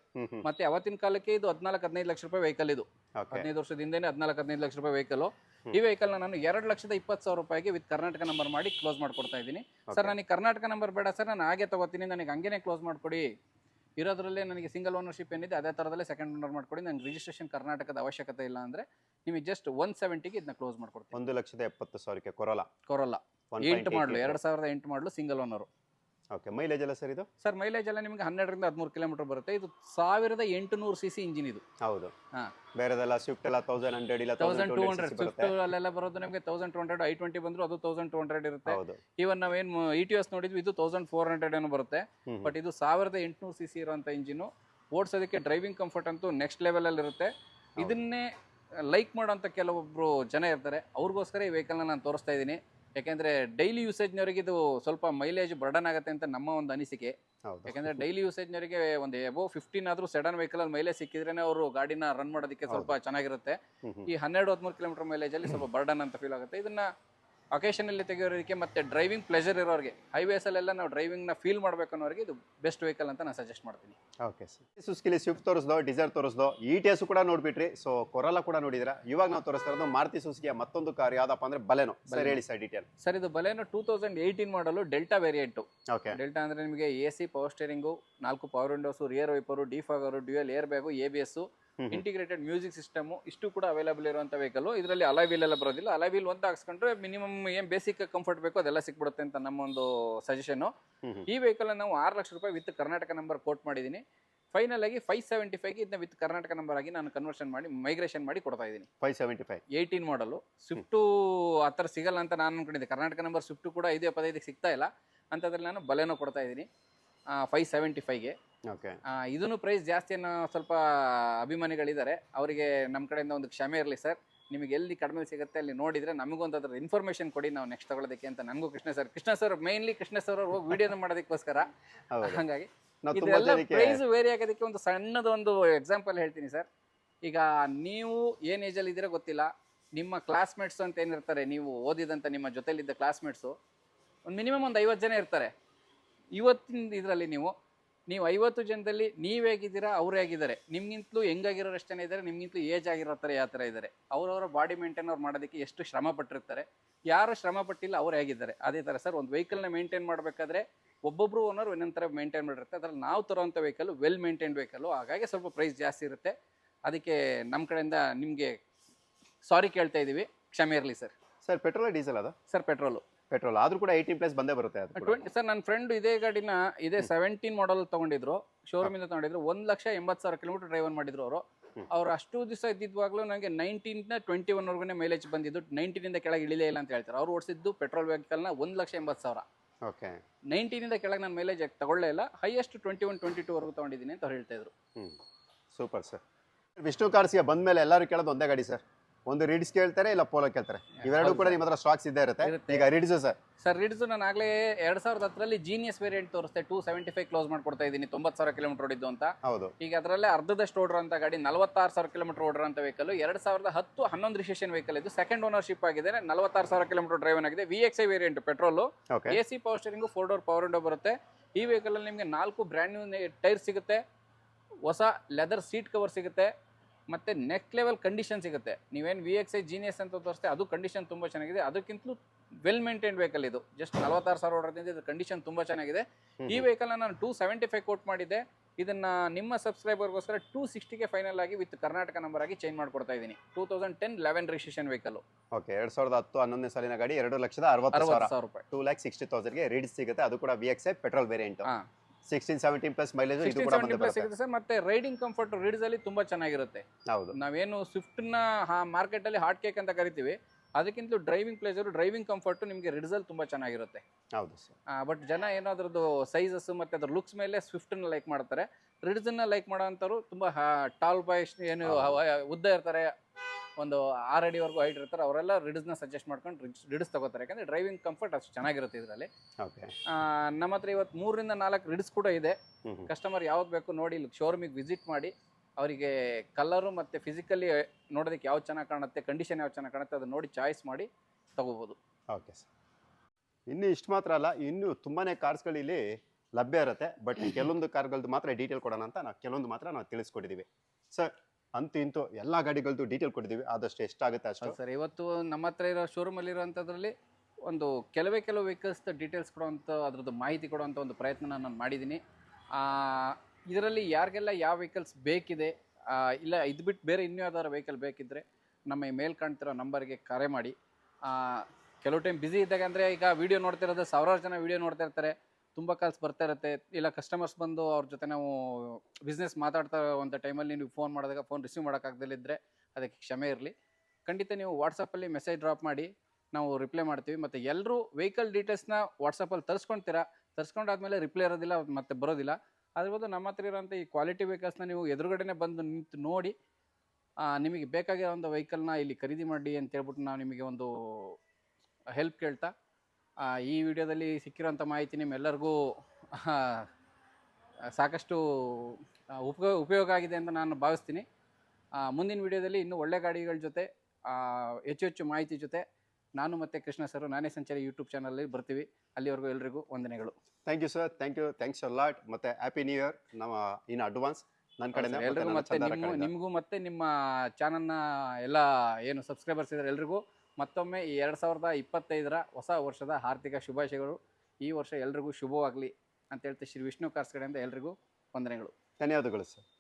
ಮತ್ತೆ ಅವತ್ತಿನ ಕಾಲಕ್ಕೆ ಇದು ಹದಿನಾಲ್ಕು ಹದಿನೈದು ಲಕ್ಷ ರೂಪಾಯಿ ವೆಹಿಕಲ್ ಇದು. ಹದಿನೈದು ವರ್ಷದಿಂದ ಹಿಂದೆನೇ ಹದಿನಾಲ್ಕು ಹದಿನೈದು ಲಕ್ಷ ರೂಪಾಯಿ ವೆಹಿಕಲ್. ಈ ವೆಹಿಕಲ್ನ ನಾನು ಎರಡು ಲಕ್ಷದ ಇಪ್ಪತ್ತು ಸಾವಿರ ರೂಪಾಯಿಗೆ ವಿತ್ ಕರ್ನಾಟಕ ನಂಬರ್ ಮಾಡಿ ಕ್ಲೋಸ್ ಮಾಡ್ಕೊಡ್ತಾ ಇದ್ದೀನಿ. ಸರ್. ನನಗೆ ಕರ್ನಾಟಕ ನಂಬರ್ ಬೇಡ ಸರ್ ನಾನು ಹಾಗೆ ತಗೋತೀನಿ ನನಗೆ ಹಂಗೇನೆ ಕ್ಲೋಸ್ ಮಾಡ್ಕೊಡಿ. ಇರೋದ್ರಲ್ಲೇ ನನಗೆ ಸಿಂಗಲ್ ಓನರ್ಶಿಪ್ ಏನಿದೆ ಅದೇ ಥರದಲ್ಲೇ ಸೆಕೆಂಡ್ ಓನರ್ ಮಾಡ್ಕೊಡಿ ನನಗೆ ರಿಜಿಸ್ಟ್ರೇಷನ್ ಕರ್ನಾಟಕದ ಅವಶ್ಯಕತೆ ಇಲ್ಲ ಅಂದರೆ ನಿಮಗೆ ಜಸ್ಟ್ ಒನ್ ಸೆವೆಂಟಿಗೆ ಇದನ್ನ ಕ್ಲೋಸ್ ಮಾಡ್ಕೊಡ್ತೀನಿ. ಒಂದು ಲಕ್ಷದ ಎಪ್ಪತ್ತು ಸಾವಿರಕ್ಕೆ ಕೊರೋಲಾ ಕೊರೋಲಾ ಎಂಟು ಮಾಡಲು ಎರಡು ಸಾವಿರದ ಎಂಟು model single owner okay mileage ಎಲ್ಲ ಸರ್ ಇದು? ಸರ್ ಮೈಲೇಜ್ ಎಲ್ಲ ನಿಮಗೆ ಹನ್ನೆರಡರಿಂದ ಹದಿಮೂರು ಕಿಲೋಮೀಟರ್ ಬರುತ್ತೆ. ಇದು ಸಾವಿರದ ಎಂಟುನೂರು ಸಿ ಸಿ ಇಂಜಿನ್ ಇದು. ಹೌದು. ಹಾ. ಬೇರೆದೆಲ್ಲ ಸ್ವಿಫ್ಟ್ ಎಲ್ಲ ತೌಸಂಡ್ ಹಂಡ್ರೆಡ್ ಇಲ್ಲ ತೌಸಂಡ್ ಟೂ ಹಂಡ್ರೆಡ್ ಸ್ವಿಫ್ಟ್ ಅಲ್ಲೆಲ್ಲ ಬರೋದು ನಿಮಗೆ thousand two hundred i twenty ಬಂದ್ರು ಅದು ತೌಸಂಡ್ ಟೂ ಹಂಡ್ರೆಡ್ ಇರುತ್ತೆ. ಹೌದು. ಇವನ್ ನಾವೇನು ಇ ಟಿ ಎಸ್ ನೋಡಿದ್ವಿ ಇದು ತೌಸಂಡ್ ಫೋರ್ ಹಂಡ್ರೆಡ್ ಏನೋ ಬರುತ್ತೆ. ಬಟ್ ಇದು ಸಾವಿರದ ಎಂಟುನೂರು ಸಿ ಸಿ ಇರುವಂಥ ಇಂಜಿನು ಓಡಿಸೋದಕ್ಕೆ ಡ್ರೈವಿಂಗ್ ಕಂಫರ್ಟ್ ಅಂತೂ ನೆಕ್ಸ್ಟ್ ಲೆವೆಲಲ್ಲಿ ಇರುತ್ತೆ. ಇದನ್ನೇ ಲೈಕ್ ಮಾಡೋಂಥ ಕೆಲವೊಬ್ಬರು ಜನ ಇರ್ತಾರೆ. ಅವ್ರಿಗೋಸ್ಕರ ಈ ವೆಹಿಕಲ್ನ ನಾನು ತೋರಿಸ್ತಾ ಇದ್ದೀನಿ. ಯಾಕೆಂದರೆ ಡೈಲಿ ಯೂಸೇಜ್ನವರಿಗೆ ಇದು ಸ್ವಲ್ಪ ಮೈಲೇಜ್ ಬರ್ಡನ್ ಆಗುತ್ತೆ ಅಂತ ನಮ್ಮ ಒಂದು ಅನಿಸಿಕೆ. ಹೌದು. ಯಾಕಂದ್ರೆ ಡೈಲಿ ಯೂಸೇಜ್ನವರಿಗೆ ಒಂದು ಎಬೋ ಫಿಫ್ಟೀನ್ ಆದ್ರೂ ಸಡನ್ ವೆಹಿಕಲ್ ಮೈಲೇಜ್ ಸಿಕ್ಕಿದ್ರೆ ಅವರು ಗಾಡಿನ ರನ್ ಮಾಡೋದಕ್ಕೆ ಸ್ವಲ್ಪ ಚೆನ್ನಾಗಿರುತ್ತೆ. ಈ ಹನ್ನೆರಡು ಹದಿಮೂರು ಕಿಲೋಮೀಟರ್ ಮೈಲೇಜ್ ಅಲ್ಲಿ ಸ್ವಲ್ಪ ಬರ್ಡನ್ ಅಂತ ಫೀಲ್ ಆಗುತ್ತೆ. ಇದನ್ನ ಅಕೇಶನಲ್ಲಿ ತೆಗೆಯೋರಿಗೆ ಮತ್ತೆ ಡ್ರೈವಿಂಗ್ ಪ್ಲೆಜರ್ ಇರೋರಿಗೆ ಹೈವೇಸಲ್ಲೆಲ್ಲ ನಾವು ಡ್ರೈವಿಂಗ್ನ ಫೀಲ್ ಮಾಡಬೇಕು ಅನ್ನೋರಿಗೆ ಇದು ಬೆಸ್ಟ್ ವೆಹಿಕಲ್ ಅಂತ ನಾನು ಸಜೆಸ್ಟ್ ಮಾಡ್ತೀನಿ. ಓಕೆ ಸರ್ ಸುಸ್ಕಿಲಿ ಸ್ವಿಫ್ಟ್ ತೋರಿಸ್ದೋ ಡಿಸೈರ್ ತೋರಿಸ್ದೋ ಇ ಟಿ ಎಸ್ ಕೂಡ ನೋಡ್ಬಿಟ್ರಿ ಸೊ ಕೊರಲ ಕೂಡ ನೋಡಿದ್ರ ಇವಾಗ ನಾವು ತೋರಿಸ್ತಾ ಇರೋದು ಮಾರುತಿ ಸುಸ್ಕಿಯ ಮತ್ತೊಂದು ಕಾರ್ ಯಾವ್ದಪ್ಪ ಅಂದ್ರೆ ಬಲೆನೋ ಸರ್ ಹೇಳಿ ಸರ್ ಡೀಟೇಲ್ ಸರ್ ಇದು Baleno two thousand eighteen model Delta variant okay Delta ಅಂದರೆ ನಿಮಗೆ ಎ ಸಿ ಪವರ್ ಸ್ಟೇರಿಂಗು ನಾಲ್ಕು power windows rear wiper defogger dual air bag A B S integrated music system ಇಷ್ಟು ಕೂಡ available ಇರುವಂತ vehicle ಇದರಲ್ಲಿ ಅಲೈ wheel ಎಲ್ಲ ಬರೋದಿಲ್ಲ. ಅಲೈ ವೀಲ್ ಒಂದು ಹಾಕ್ಸ್ಕೊಂಡ್ರೆ ಮಿನಿಮಮ್ ಏನ್ ಬೇಸಿಕ್ ಕಂಫರ್ಟ್ ಬೇಕೋ ಅದೆಲ್ಲ ಸಿಕ್ಬಿಡುತ್ತೆ ಅಂತ ನಮ್ಮ ಒಂದು ಸಜೆಷನು ಈ ವೆಹಿಕಲ್ ನಾವು ಆರು ಲಕ್ಷ ರೂಪಾಯಿ ವಿತ್ ಕರ್ನಾಟಕ ನಂಬರ್ ಕೋಟ್ ಮಾಡಿದ್ದೀನಿ ಫೈನಲ್ ಆಗಿ ಫೈವ್ ಸೆವೆಂಟಿ ಫೈವ್ ಇದನ್ನ ವಿತ್ ಕರ್ನಾಟಕ ನಂಬರ್ ಆಗಿ ನಾನು ಕನ್ವರ್ಷನ್ ಮಾಡಿ ಮೈಗ್ರೇಷನ್ ಮಾಡಿ ಕೊಡ್ತಾ ಇದ್ದೀನಿ five seventy five eighteen model Swift ಆ ಥರ ಸಿಗಲ್ಲ ಅಂತ ನಾನು ಅನ್ಕೊಂಡಿದ್ದೆ. ಕರ್ನಾಟಕ ನಂಬರ್ ಸ್ವಿಫ್ಟು ಕೂಡ ಐದು ಎಪ್ಪತ್ತೈದಕ್ಕೆ ಸಿಗ್ತಾ ಇಲ್ಲ. ಅಂಥದ್ರಲ್ಲಿ ನಾನು ಬಲೆನೋ ಕೊಡ್ತಾ ಇದ್ದೀನಿ ಫೈವ್ ಸೆವೆಂಟಿ ಫೈವ್ಗೆ ಓಕೆ ಇದನ್ನು ಪ್ರೈಸ್ ಜಾಸ್ತಿ ಅನ್ನೋ ಸ್ವಲ್ಪ ಅಭಿಮಾನಿಗಳಿದ್ದಾರೆ. ಅವರಿಗೆ ನಮ್ಮ ಕಡೆಯಿಂದ ಒಂದು ಕ್ಷಮೆ ಇರಲಿ ಸರ್ ನಿಮಗೆ ಎಲ್ಲಿ ಕಡಿಮೆ ಸಿಗುತ್ತೆ ಅಲ್ಲಿ ನೋಡಿದ್ರೆ ನಮಗೊಂದು ಅದರ ಇನ್ಫಾರ್ಮೇಷನ್ ಕೊಡಿ ನಾವು ನೆಕ್ಸ್ಟ್ ತಗೊಳ್ಳೋದಕ್ಕೆ ಅಂತ ನನಗೂ Krishna sir Krishna sir mainly Krishna sir ಅವ್ರು ಹೋಗಿ ವಿಡಿಯೋನ ಮಾಡೋದಕ್ಕೋಸ್ಕರ. ಹಾಗಾಗಿ ಇದೆಲ್ಲ ಪ್ರೈಸ್ ವೇರಿ ಆಗೋದಕ್ಕೆ ಒಂದು ಸಣ್ಣದೊಂದು ಎಕ್ಸಾಂಪಲ್ ಹೇಳ್ತೀನಿ ಸರ್ ಈಗ ನೀವು ಏನು ಏಜಲ್ಲಿ ಇದ್ದೀರೋ ಗೊತ್ತಿಲ್ಲ. ನಿಮ್ಮ ಕ್ಲಾಸ್ಮೇಟ್ಸ್ ಅಂತ ಏನಿರ್ತಾರೆ ನೀವು ಓದಿದಂಥ ನಿಮ್ಮ ಜೊತೆಲಿದ್ದ ಕ್ಲಾಸ್ಮೇಟ್ಸು ಒಂದು ಮಿನಿಮಮ್ ಒಂದು ಐವತ್ತು ಜನ ಇರ್ತಾರೆ. ಇವತ್ತಿನ ಇದರಲ್ಲಿ ನೀವು ನೀವು ಐವತ್ತು ಜನದಲ್ಲಿ ನೀವು ಹೇಗಿದ್ದೀರಾ ಅವ್ರು ಹೇಗಿದ್ದಾರೆ? ನಿಮ್ಗಿಂತಲೂ ಹೆಂಗಾಗಿರೋರು ಎಷ್ಟು ಜನ ಇದ್ದಾರೆ ನಿಮ್ಗಿಂತಲೂ ಏಜ್ ಆಗಿರೋ ಥರ ಯಾವ ಥರ ಇದ್ದಾರೆ? ಅವರವರ ಬಾಡಿ ಮೇಂಟೈನ್ ಅವ್ರು ಮಾಡೋದಕ್ಕೆ ಎಷ್ಟು ಶ್ರಮ ಪಟ್ಟಿರ್ತಾರೆ? ಯಾರು ಶ್ರಮ ಪಟ್ಟಿಲ್ಲ ಅವ್ರು ಹೇಗಿದ್ದಾರೆ? ಅದೇ ಥರ ಸರ್ ಒಂದು ವೆಹಿಕಲ್ನ ಮೇಂಟೈನ್ ಮಾಡಬೇಕಾದ್ರೆ ಒಬ್ಬೊಬ್ರು ಓನರ್ ಒಂದೊಂದು ಥರ ಮೇಂಟೈನ್ ಮಾಡಿರುತ್ತೆ. ಅದರಲ್ಲಿ ನಾವು ತರೋಂಥ ವೆಹಿಕಲ್ ವೆಲ್ ಮೇಂಟೈನ್ ವೆಹಿಕಲ್ಲು ಹಾಗಾಗಿ ಸ್ವಲ್ಪ ಪ್ರೈಸ್ ಜಾಸ್ತಿ ಇರುತ್ತೆ. ಅದಕ್ಕೆ ನಮ್ಮ ಕಡೆಯಿಂದ ನಿಮಗೆ ಸಾರಿ ಕೇಳ್ತಾ ಇದ್ದೀವಿ ಕ್ಷಮೆ ಇರಲಿ ಸರ್. ಸರ್ ಪೆಟ್ರೋಲ್ ಡೀಸೆಲ್ ಅದು? Sir petrol petrol. ಆದ್ರೂ ಕೂಡ ಏಯ್ಟೀನ್ ಪ್ಲಸ್ ಬಂದೇ ಬರುತ್ತೆ ಅದು. ಟ್ವೆಂಟಿ ಸರ್ ನನ್ನ ಫ್ರೆಂಡ್ ಇದೇ ಗಾಡಿನ ಇದೇ ಸೆವೆಂಟೀನ್ ಮಾಡಲ್ ತಗೊಂಡಿದ್ರು ಶೋರೂಮ್ ಇಂದ ತಗೊಂಡಿದ್ರು ಒಂದ್ ಲಕ್ಷ ಎಂಬತ್ತು ಸಾವಿರ ಕಿಲೋಮೀಟರ್ ಡ್ರೈವರ್ ಮಾಡಿದ್ರು ಅವರು. ಅವ್ರು ಅಷ್ಟು ದಿವಸ ಇದ್ದಿದ್ವಾಗ್ಲೂ ನನಗೆ ನೈನ್ಟೀನ್ ಟ್ವೆಂಟಿ ಒನ್ ವರ್ಗು ಮೈಲೇಜ್ ಬಂದಿದ್ದು. ನೈನ್ಟೀನಿಂದ ಕೆಳಗೆ ಇಳಿಲೇ ಇಲ್ಲ ಅಂತ ಹೇಳ್ತಾರೆ. ಅವ್ರು ಓಡಿಸಿದ್ದು ಪೆಟ್ರೋಲ್ ವೆಹಿಕಲ್ನ ಒಂದ್ ಲಕ್ಷ ಎಂಬತ್ತು ಸಾವಿರ. ಓಕೆ. ನೈನ್ಟೀನಿಂದ ಕೆಳಗೆ ನಾನು ಮೈಲೇಜ್ ತಗೊಳ್ಳೇ ಇಲ್ಲ. Highest twenty one twenty two ವರ್ಗು ತಗೊಂಡಿದ್ದೀನಿ ಅಂತ ಅವ್ರು ಹೇಳ್ತಾ ಇದ್ರು. Super sir. ವಿಷ್ಣು ಕಾರ್ಸಿಯ ಬಂದ ಮೇಲೆ ಎಲ್ಲರೂ ಕೇಳೋದು ಒಂದೇ ಗಾಡಿ ಸರ್. ಒಂದು ರೀಡ್ಸ್ ಕೇಳ್ತಾರೆ ಇಲ್ಲ ಪೋಲೋ ಕೇಳ್ತಾರೆ. ಇವೆರಡೂ ಕೂಡ ನಿಮ್ಮ ಹತ್ರ ಸ್ಟಾಕ್ಸ್ ಇದ್ದೇ ಇರುತ್ತೆ. ಈಗ ರೀಡ್ಸು ಸರ್. ಸರ್ ರೀಡ್ಸು ನಾನು ಆಗಲೇ ಎರಡ್ ಸಾವಿರದ ಹತ್ತರಲ್ಲಿ ಜೀನಿಯಸ್ ವೇರಿಯಂಟ್ ತೋರಿಸ್ತೆ ಟೂ ಸೆವೆಂಟಿ ಫೈವ್ ಕ್ಲೋಸ್ ಮಾಡ್ಕೊಡ್ತಾ ಇದ್ದೀನಿ ತೊಂಬತ್ತು ಸಾವಿರ ಕಿಲೋಮೀಟರ್ ಓಡಿದ್ದು ಅಂತ. ಹೌದು. ಈಗ ಅದರಲ್ಲೇ ಅರ್ಧದಷ್ಟು ಓಡಿರೋಂಥ ಗಾಡಿ ನಲವತ್ತಾರು ಸಾವಿರ ಕಿಲೋಮೀಟರ್ ಓಡಿರೋಂಥ ವೆಹಿಕಲ್ ಎರಡ್ ಸಾವಿರದ ಹತ್ತು ಹನ್ನೊಂದು ರಿಜಿಸ್ಟ್ರೇಷನ್ ವೆಹಿಕಲ್ ಇದು ಸೆಕೆಂಡ್ ಓನರ್ಶಿಪ್ ಆಗಿದೆ ನಲವತ್ತಾರು ಸಾವಿರ ಕಿಲೋಮೀಟರ್ ಡ್ರೈವನ್ ಆಗಿದೆ. V X I variant petrol A C power steering four door power window ಬರುತ್ತೆ. ಈ ವೆಹಿಕಲಲ್ಲಿ ನಿಮಗೆ ನಾಲ್ಕು ಬ್ರ್ಯಾಂಡ್ ನ್ಯೂ ಟೈರ್ ಸಿಗುತ್ತೆ. ಹೊಸ ಲೆದರ್ ಸೀಟ್ ಕವರ್ ಸಿಗುತ್ತೆ. ಮತ್ತು ನೆಕ್ಸ್ಟ್ ಲೆವೆಲ್ ಕಂಡೀಷನ್ ಸಿಗುತ್ತೆ. ನೀವೇನು ವಿ ಎಕ್ಸ್ ಐ ಜೀನಿಯಸ್ ಅಂತ ತೋರಿಸ್ತೆ ಅದು ಕಂಡೀಷನ್ ತುಂಬ ಚೆನ್ನಾಗಿದೆ. ಅದಕ್ಕಿಂತಲೂ ವೆಲ್ ಮೇಂಟೈನ್ ವೆಹಿಕಲ್ ಇದು. ಜಸ್ಟ್ ನಲವತ್ತಾರು ಸಾವಿರ ಹೊಡೆದಿಂದ ಇದು ಕಂಡೀಷನ್ ತುಂಬ ಚೆನ್ನಾಗಿದೆ. ಈ ವೆಹಿಕಲ್ನ ನಾನು ಟೂ ಸೆವೆಂಟಿ ಫೈವ್ ಕೋಟ್ ಮಾಡಿದ್ದೆ. ಇದನ್ನ ನಿಮ್ಮ ಸಬ್ಸ್ಕ್ರೈಬರ್ಗೋಸ್ಕರ ಟೂ ಸಿಕ್ಸ್ಟಿಗೆ ಫೈನಲ್ ಆಗಿ ವಿತ್ ಕರ್ನಾಟಕ ನಂಬರ್ ಆಗಿ ಚೇಂಜ್ ಮಾಡ್ಕೊಡ್ತಾ ಇದ್ದೀನಿ. Two thousand ten eleven registration vehicle okay ಎರಡ್ ಸಾವಿರದ ಹತ್ತು ಹನ್ನೊಂದನೇ ಸಾಲಿನ ಗಾಡಿ ಎರಡು ಲಕ್ಷದ ಅರವತ್ತು ಸಾವಿರ. ರೂಪಾಯಿ. ಟೂ ಲ್ಯಾಕ್ ಸಿಕ್ಸ್ಟಿ ತೌಸಂಡ್ಗೆ ರೀಡ್ಸ್ ಸಿಗುತ್ತೆ. ಅದು ಕೂಡ V X I petrol variant ಹಾಂ. ಸಿಕ್ಸ್ಟೀನ್ ಸೆವೆಂಟೀನ್ ಪ್ಲಸ್ ಮೈಲೇಜ್ ಇದು ಕೂಡ ಸೆವೆಂಟಿ ಪ್ಲಸ್ ಬರುತ್ತೆ. ಸಿಗುತ್ತೆ ಸರ್. ಮತ್ತೆ ರೈಡಿಂಗ್ ಕಂಫರ್ಟ್ ರೀಡ್ಸಲ್ಲಿ ತುಂಬಾ ಚೆನ್ನಾಗಿರುತ್ತೆ. ಹೌದು. ನಾವೇನು ಮಾರ್ಕೆಟ್ ಅಲ್ಲಿ ಹಾರ್ಟ್ ಕೇಕ್ ಅಂತ ಕರಿತೀವಿ ಅದಕ್ಕಿಂತಲೂ ಡ್ರೈವಿಂಗ್ ಪ್ಲೇಸರು ಡ್ರೈವಿಂಗ್ ಕಂಫರ್ಟ್ ನಿಮಗೆ ರಿಡ್ಸಲ್ಲಿ ತುಂಬ ಚೆನ್ನಾಗಿರುತ್ತೆ. ಹೌದು ಸರ್. ಬಟ್ ಜನ ಏನಾದ್ರದ್ದು ಸೈಜಸ್ ಮತ್ತು ಅದ್ರ ಲುಕ್ಸ್ ಮೇಲೆ ಸ್ವಿಫ್ಟನ್ನ ಲೈಕ್ ಮಾಡ್ತಾರೆ. ರಿಡ್ಸನ್ನ ಲೈಕ್ ಮಾಡೋಂಥವ್ರು ತುಂಬ ಟಾಲ್ ಬಾಯ್ಸ್ ಏನು ಉದ್ದ ಇರ್ತಾರೆ ಒಂದು ಆರು ಅಡಿವರೆಗೂ ಹೈಟ್ ಇರ್ತಾರೆ ಅವರೆಲ್ಲ ರಿಡ್ಸ್ನ ಸಜೆಸ್ಟ್ ಮಾಡ್ಕೊಂಡು ರಿಡ್ಸ್ ರಿಡ್ಸ್ ತಗೋತಾರೆ. ಯಾಕಂದರೆ ಡ್ರೈವಿಂಗ್ ಕಂಫರ್ಟ್ ಅಷ್ಟು ಚೆನ್ನಾಗಿರುತ್ತೆ ಇದರಲ್ಲಿ. ಓಕೆ. ನಮ್ಮ ಹತ್ರ ಇವತ್ತು ಮೂರರಿಂದ ನಾಲ್ಕು ರಿಡ್ಸ್ ಕೂಡ ಇದೆ. ಕಸ್ಟಮರ್ ಯಾವ್ದು ಬೇಕು ನೋಡಿ ಇಲ್ಲಿ ಶೋರೂಮಿಗೆ ವಿಸಿಟ್ ಮಾಡಿ ಅವರಿಗೆ ಕಲರು ಮತ್ತು ಫಿಸಿಕಲಿ ನೋಡೋದಕ್ಕೆ ಯಾವ್ದು ಚೆನ್ನಾಗಿ ಕಾಣುತ್ತೆ ಕಂಡೀಷನ್ ಯಾವ್ದು ಚೆನ್ನಾಗಿ ಕಾಣುತ್ತೆ ಅದನ್ನ ನೋಡಿ ಚಾಯ್ಸ್ ಮಾಡಿ ತಗೋಬೋದು. Okay sir. ಇನ್ನು ಇಷ್ಟು ಮಾತ್ರ ಅಲ್ಲ ಇನ್ನು ತುಂಬಾನೇ ಕಾರ್ಸ್ಗಳು ಇಲ್ಲಿ ಲಭ್ಯ ಇರುತ್ತೆ ಬಟ್ ಕೆಲವೊಂದು ಕಾರ್ಗಳದ್ದು ಮಾತ್ರ ಡೀಟೇಲ್ ಕೊಡೋಣ ಅಂತ ನಾವು ಕೆಲವೊಂದು ಮಾತ್ರ ನಾವು ತಿಳಿಸ್ಕೊಟ್ಟಿದ್ದೀವಿ ಸರ್ ಅಂತೂ ಇಂತೂ ಎಲ್ಲ ಗಾಡಿಗಳದ್ದು ಡೀಟೇಲ್ ಕೊಟ್ಟಿದ್ದೀವಿ ಆದಷ್ಟು ಎಷ್ಟಾಗುತ್ತೆ ಅಷ್ಟು. ಸರ್, ಇವತ್ತು ನಮ್ಮ ಹತ್ರ ಇರೋ ಶೋರೂಮಲ್ಲಿ ಒಂದು ಕೆಲವೇ ಕೆಲವು ವೆಹಿಕಲ್ಸ್ ಡೀಟೇಲ್ಸ್ ಕೊಡುವಂಥ ಅದ್ರದ್ದು ಮಾಹಿತಿ ಕೊಡುವಂಥ ಒಂದು ಪ್ರಯತ್ನ ನಾನು ಮಾಡಿದ್ದೀನಿ ಇದರಲ್ಲಿ ಯಾರಿಗೆಲ್ಲ ಯಾವ ವೆಹಿಕಲ್ಸ್ ಬೇಕಿದೆ ಇಲ್ಲ ಇದು ಬಿಟ್ಟು ಬೇರೆ ಇನ್ನೂ ಯಾವ್ದಾದ್ರು ವೆಹಿಕಲ್ ಬೇಕಿದ್ದರೆ ನಮ್ಮ ಈ ಮೇಲ್ ಕಾಣ್ತಿರೋ ನಂಬರ್ಗೆ ಕರೆ ಮಾಡಿ. ಕೆಲವು ಟೈಮ್ ಬ್ಯುಸಿ ಇದ್ದಾಗ ಅಂದರೆ ಈಗ ವೀಡಿಯೋ ನೋಡ್ತಿರೋದು ಸಾವಿರಾರು ಜನ ವೀಡಿಯೋ ನೋಡ್ತಾ ಇರ್ತಾರೆ ತುಂಬ ಕಾಲ್ಸ್ ಬರ್ತಾ ಇರುತ್ತೆ. ಇಲ್ಲ ಕಸ್ಟಮರ್ಸ್ ಬಂದು ಅವ್ರ ಜೊತೆ ನಾವು ಬಿಸ್ನೆಸ್ ಮಾತಾಡ್ತಾ ಇರುವಂಥ ಟೈಮಲ್ಲಿ ನೀವು ಫೋನ್ ಮಾಡಿದಾಗ ಫೋನ್ ರಿಸೀವ್ ಮಾಡೋಕ್ಕಾಗ್ದಲ್ಲಿದ್ದರೆ ಅದಕ್ಕೆ ಕ್ಷಮೆ ಇರಲಿ. ಖಂಡಿತ ನೀವು ವಾಟ್ಸಪ್ಪಲ್ಲಿ ಮೆಸೇಜ್ ಡ್ರಾಪ್ ಮಾಡಿ ನಾವು ರಿಪ್ಲೈ ಮಾಡ್ತೀವಿ. ಮತ್ತು ಎಲ್ಲರೂ ವೆಹಿಕಲ್ ಡೀಟೇಲ್ಸ್ನ ವಾಟ್ಸಪ್ಪಲ್ಲಿ ತರಿಸ್ಕೊಳ್ತೀರಾ ತರಿಸ್ಕೊಂಡಾದ್ಮೇಲೆ ರಿಪ್ಲೈ ಇರೋದಿಲ್ಲ, ಮತ್ತೆ ಬರೋದಿಲ್ಲ. ಅದ್ರಬೋದು ನಮ್ಮ ಹತ್ರ ಇರೋಂಥ ಈ ಕ್ವಾಲಿಟಿ ವೆಹಿಕಲ್ಸ್ನ ನೀವು ಎದುರುಗಡೆನೇ ಬಂದು ನಿಂತು ನೋಡಿ ನಿಮಗೆ ಬೇಕಾಗಿರೋ ಒಂದು ವೆಹಿಕಲ್ನ ಇಲ್ಲಿ ಖರೀದಿ ಮಾಡಿ ಅಂತ ಹೇಳ್ಬಿಟ್ಟು ನಾವು ನಿಮಗೆ ಒಂದು ಹೆಲ್ಪ್ ಕೇಳ್ತಾ ಈ ವಿಡಿಯೋದಲ್ಲಿ ಸಿಕ್ಕಿರೋಂಥ ಮಾಹಿತಿ ನಿಮ್ಮೆಲ್ಲರಿಗೂ ಸಾಕಷ್ಟು ಉಪಯೋಗ ಉಪಯೋಗ ಆಗಿದೆ ಅಂತ ನಾನು ಭಾವಿಸ್ತೀನಿ. ಮುಂದಿನ ವಿಡಿಯೋದಲ್ಲಿ ಇನ್ನೂ ಒಳ್ಳೆ ಗಾಡಿಗಳ ಜೊತೆ ಹೆಚ್ಚು ಹೆಚ್ಚು ಮಾಹಿತಿ ಜೊತೆ ನಾನು ಮತ್ತು ಕೃಷ್ಣ ಸರ್ ನಾನೇ ಸಂಚಾರಿ ಯೂಟ್ಯೂಬ್ ಚಾನಲಲ್ಲಿ ಬರ್ತೀವಿ. ಅಲ್ಲಿವರೆಗೂ ಎಲ್ರಿಗೂ ವಂದನೆಗಳು. Thank you sir thank you thanks lot ಮತ್ತೆ ಹ್ಯಾಪಿ ನ್ಯೂ ಇಯರ್ ನಮ್ಮ ಇನ್ ಅಡ್ವಾನ್ಸ್ ನನ್ನ ಕಡೆ ಮತ್ತೆ ಎಲ್ರಿಗೂ. ನಿಮಗೂ ಮತ್ತು ನಿಮ್ಮ ಚಾನಲ್ನ ಎಲ್ಲ ಏನು ಸಬ್ಸ್ಕ್ರೈಬರ್ಸ್ ಇದ್ದಾರೆ ಎಲ್ರಿಗೂ ಮತ್ತೊಮ್ಮೆ ಈ ಎರಡು ಸಾವಿರದ ಇಪ್ಪತ್ತೈದರ ಹೊಸ ವರ್ಷದ ಆರ್ಥಿಕ ಶುಭಾಶಯಗಳು. ಈ ವರ್ಷ ಎಲ್ರಿಗೂ ಶುಭವಾಗಲಿ. ಅಂತ ಹೇಳ್ತಾ ಶ್ರೀ ವಿಷ್ಣು ಕಾರ್ಸ್ ಕಡೆಯಿಂದ ಎಲ್ರಿಗೂ ವಂದನೆಗಳು. ಧನ್ಯವಾದಗಳು ಸರ್.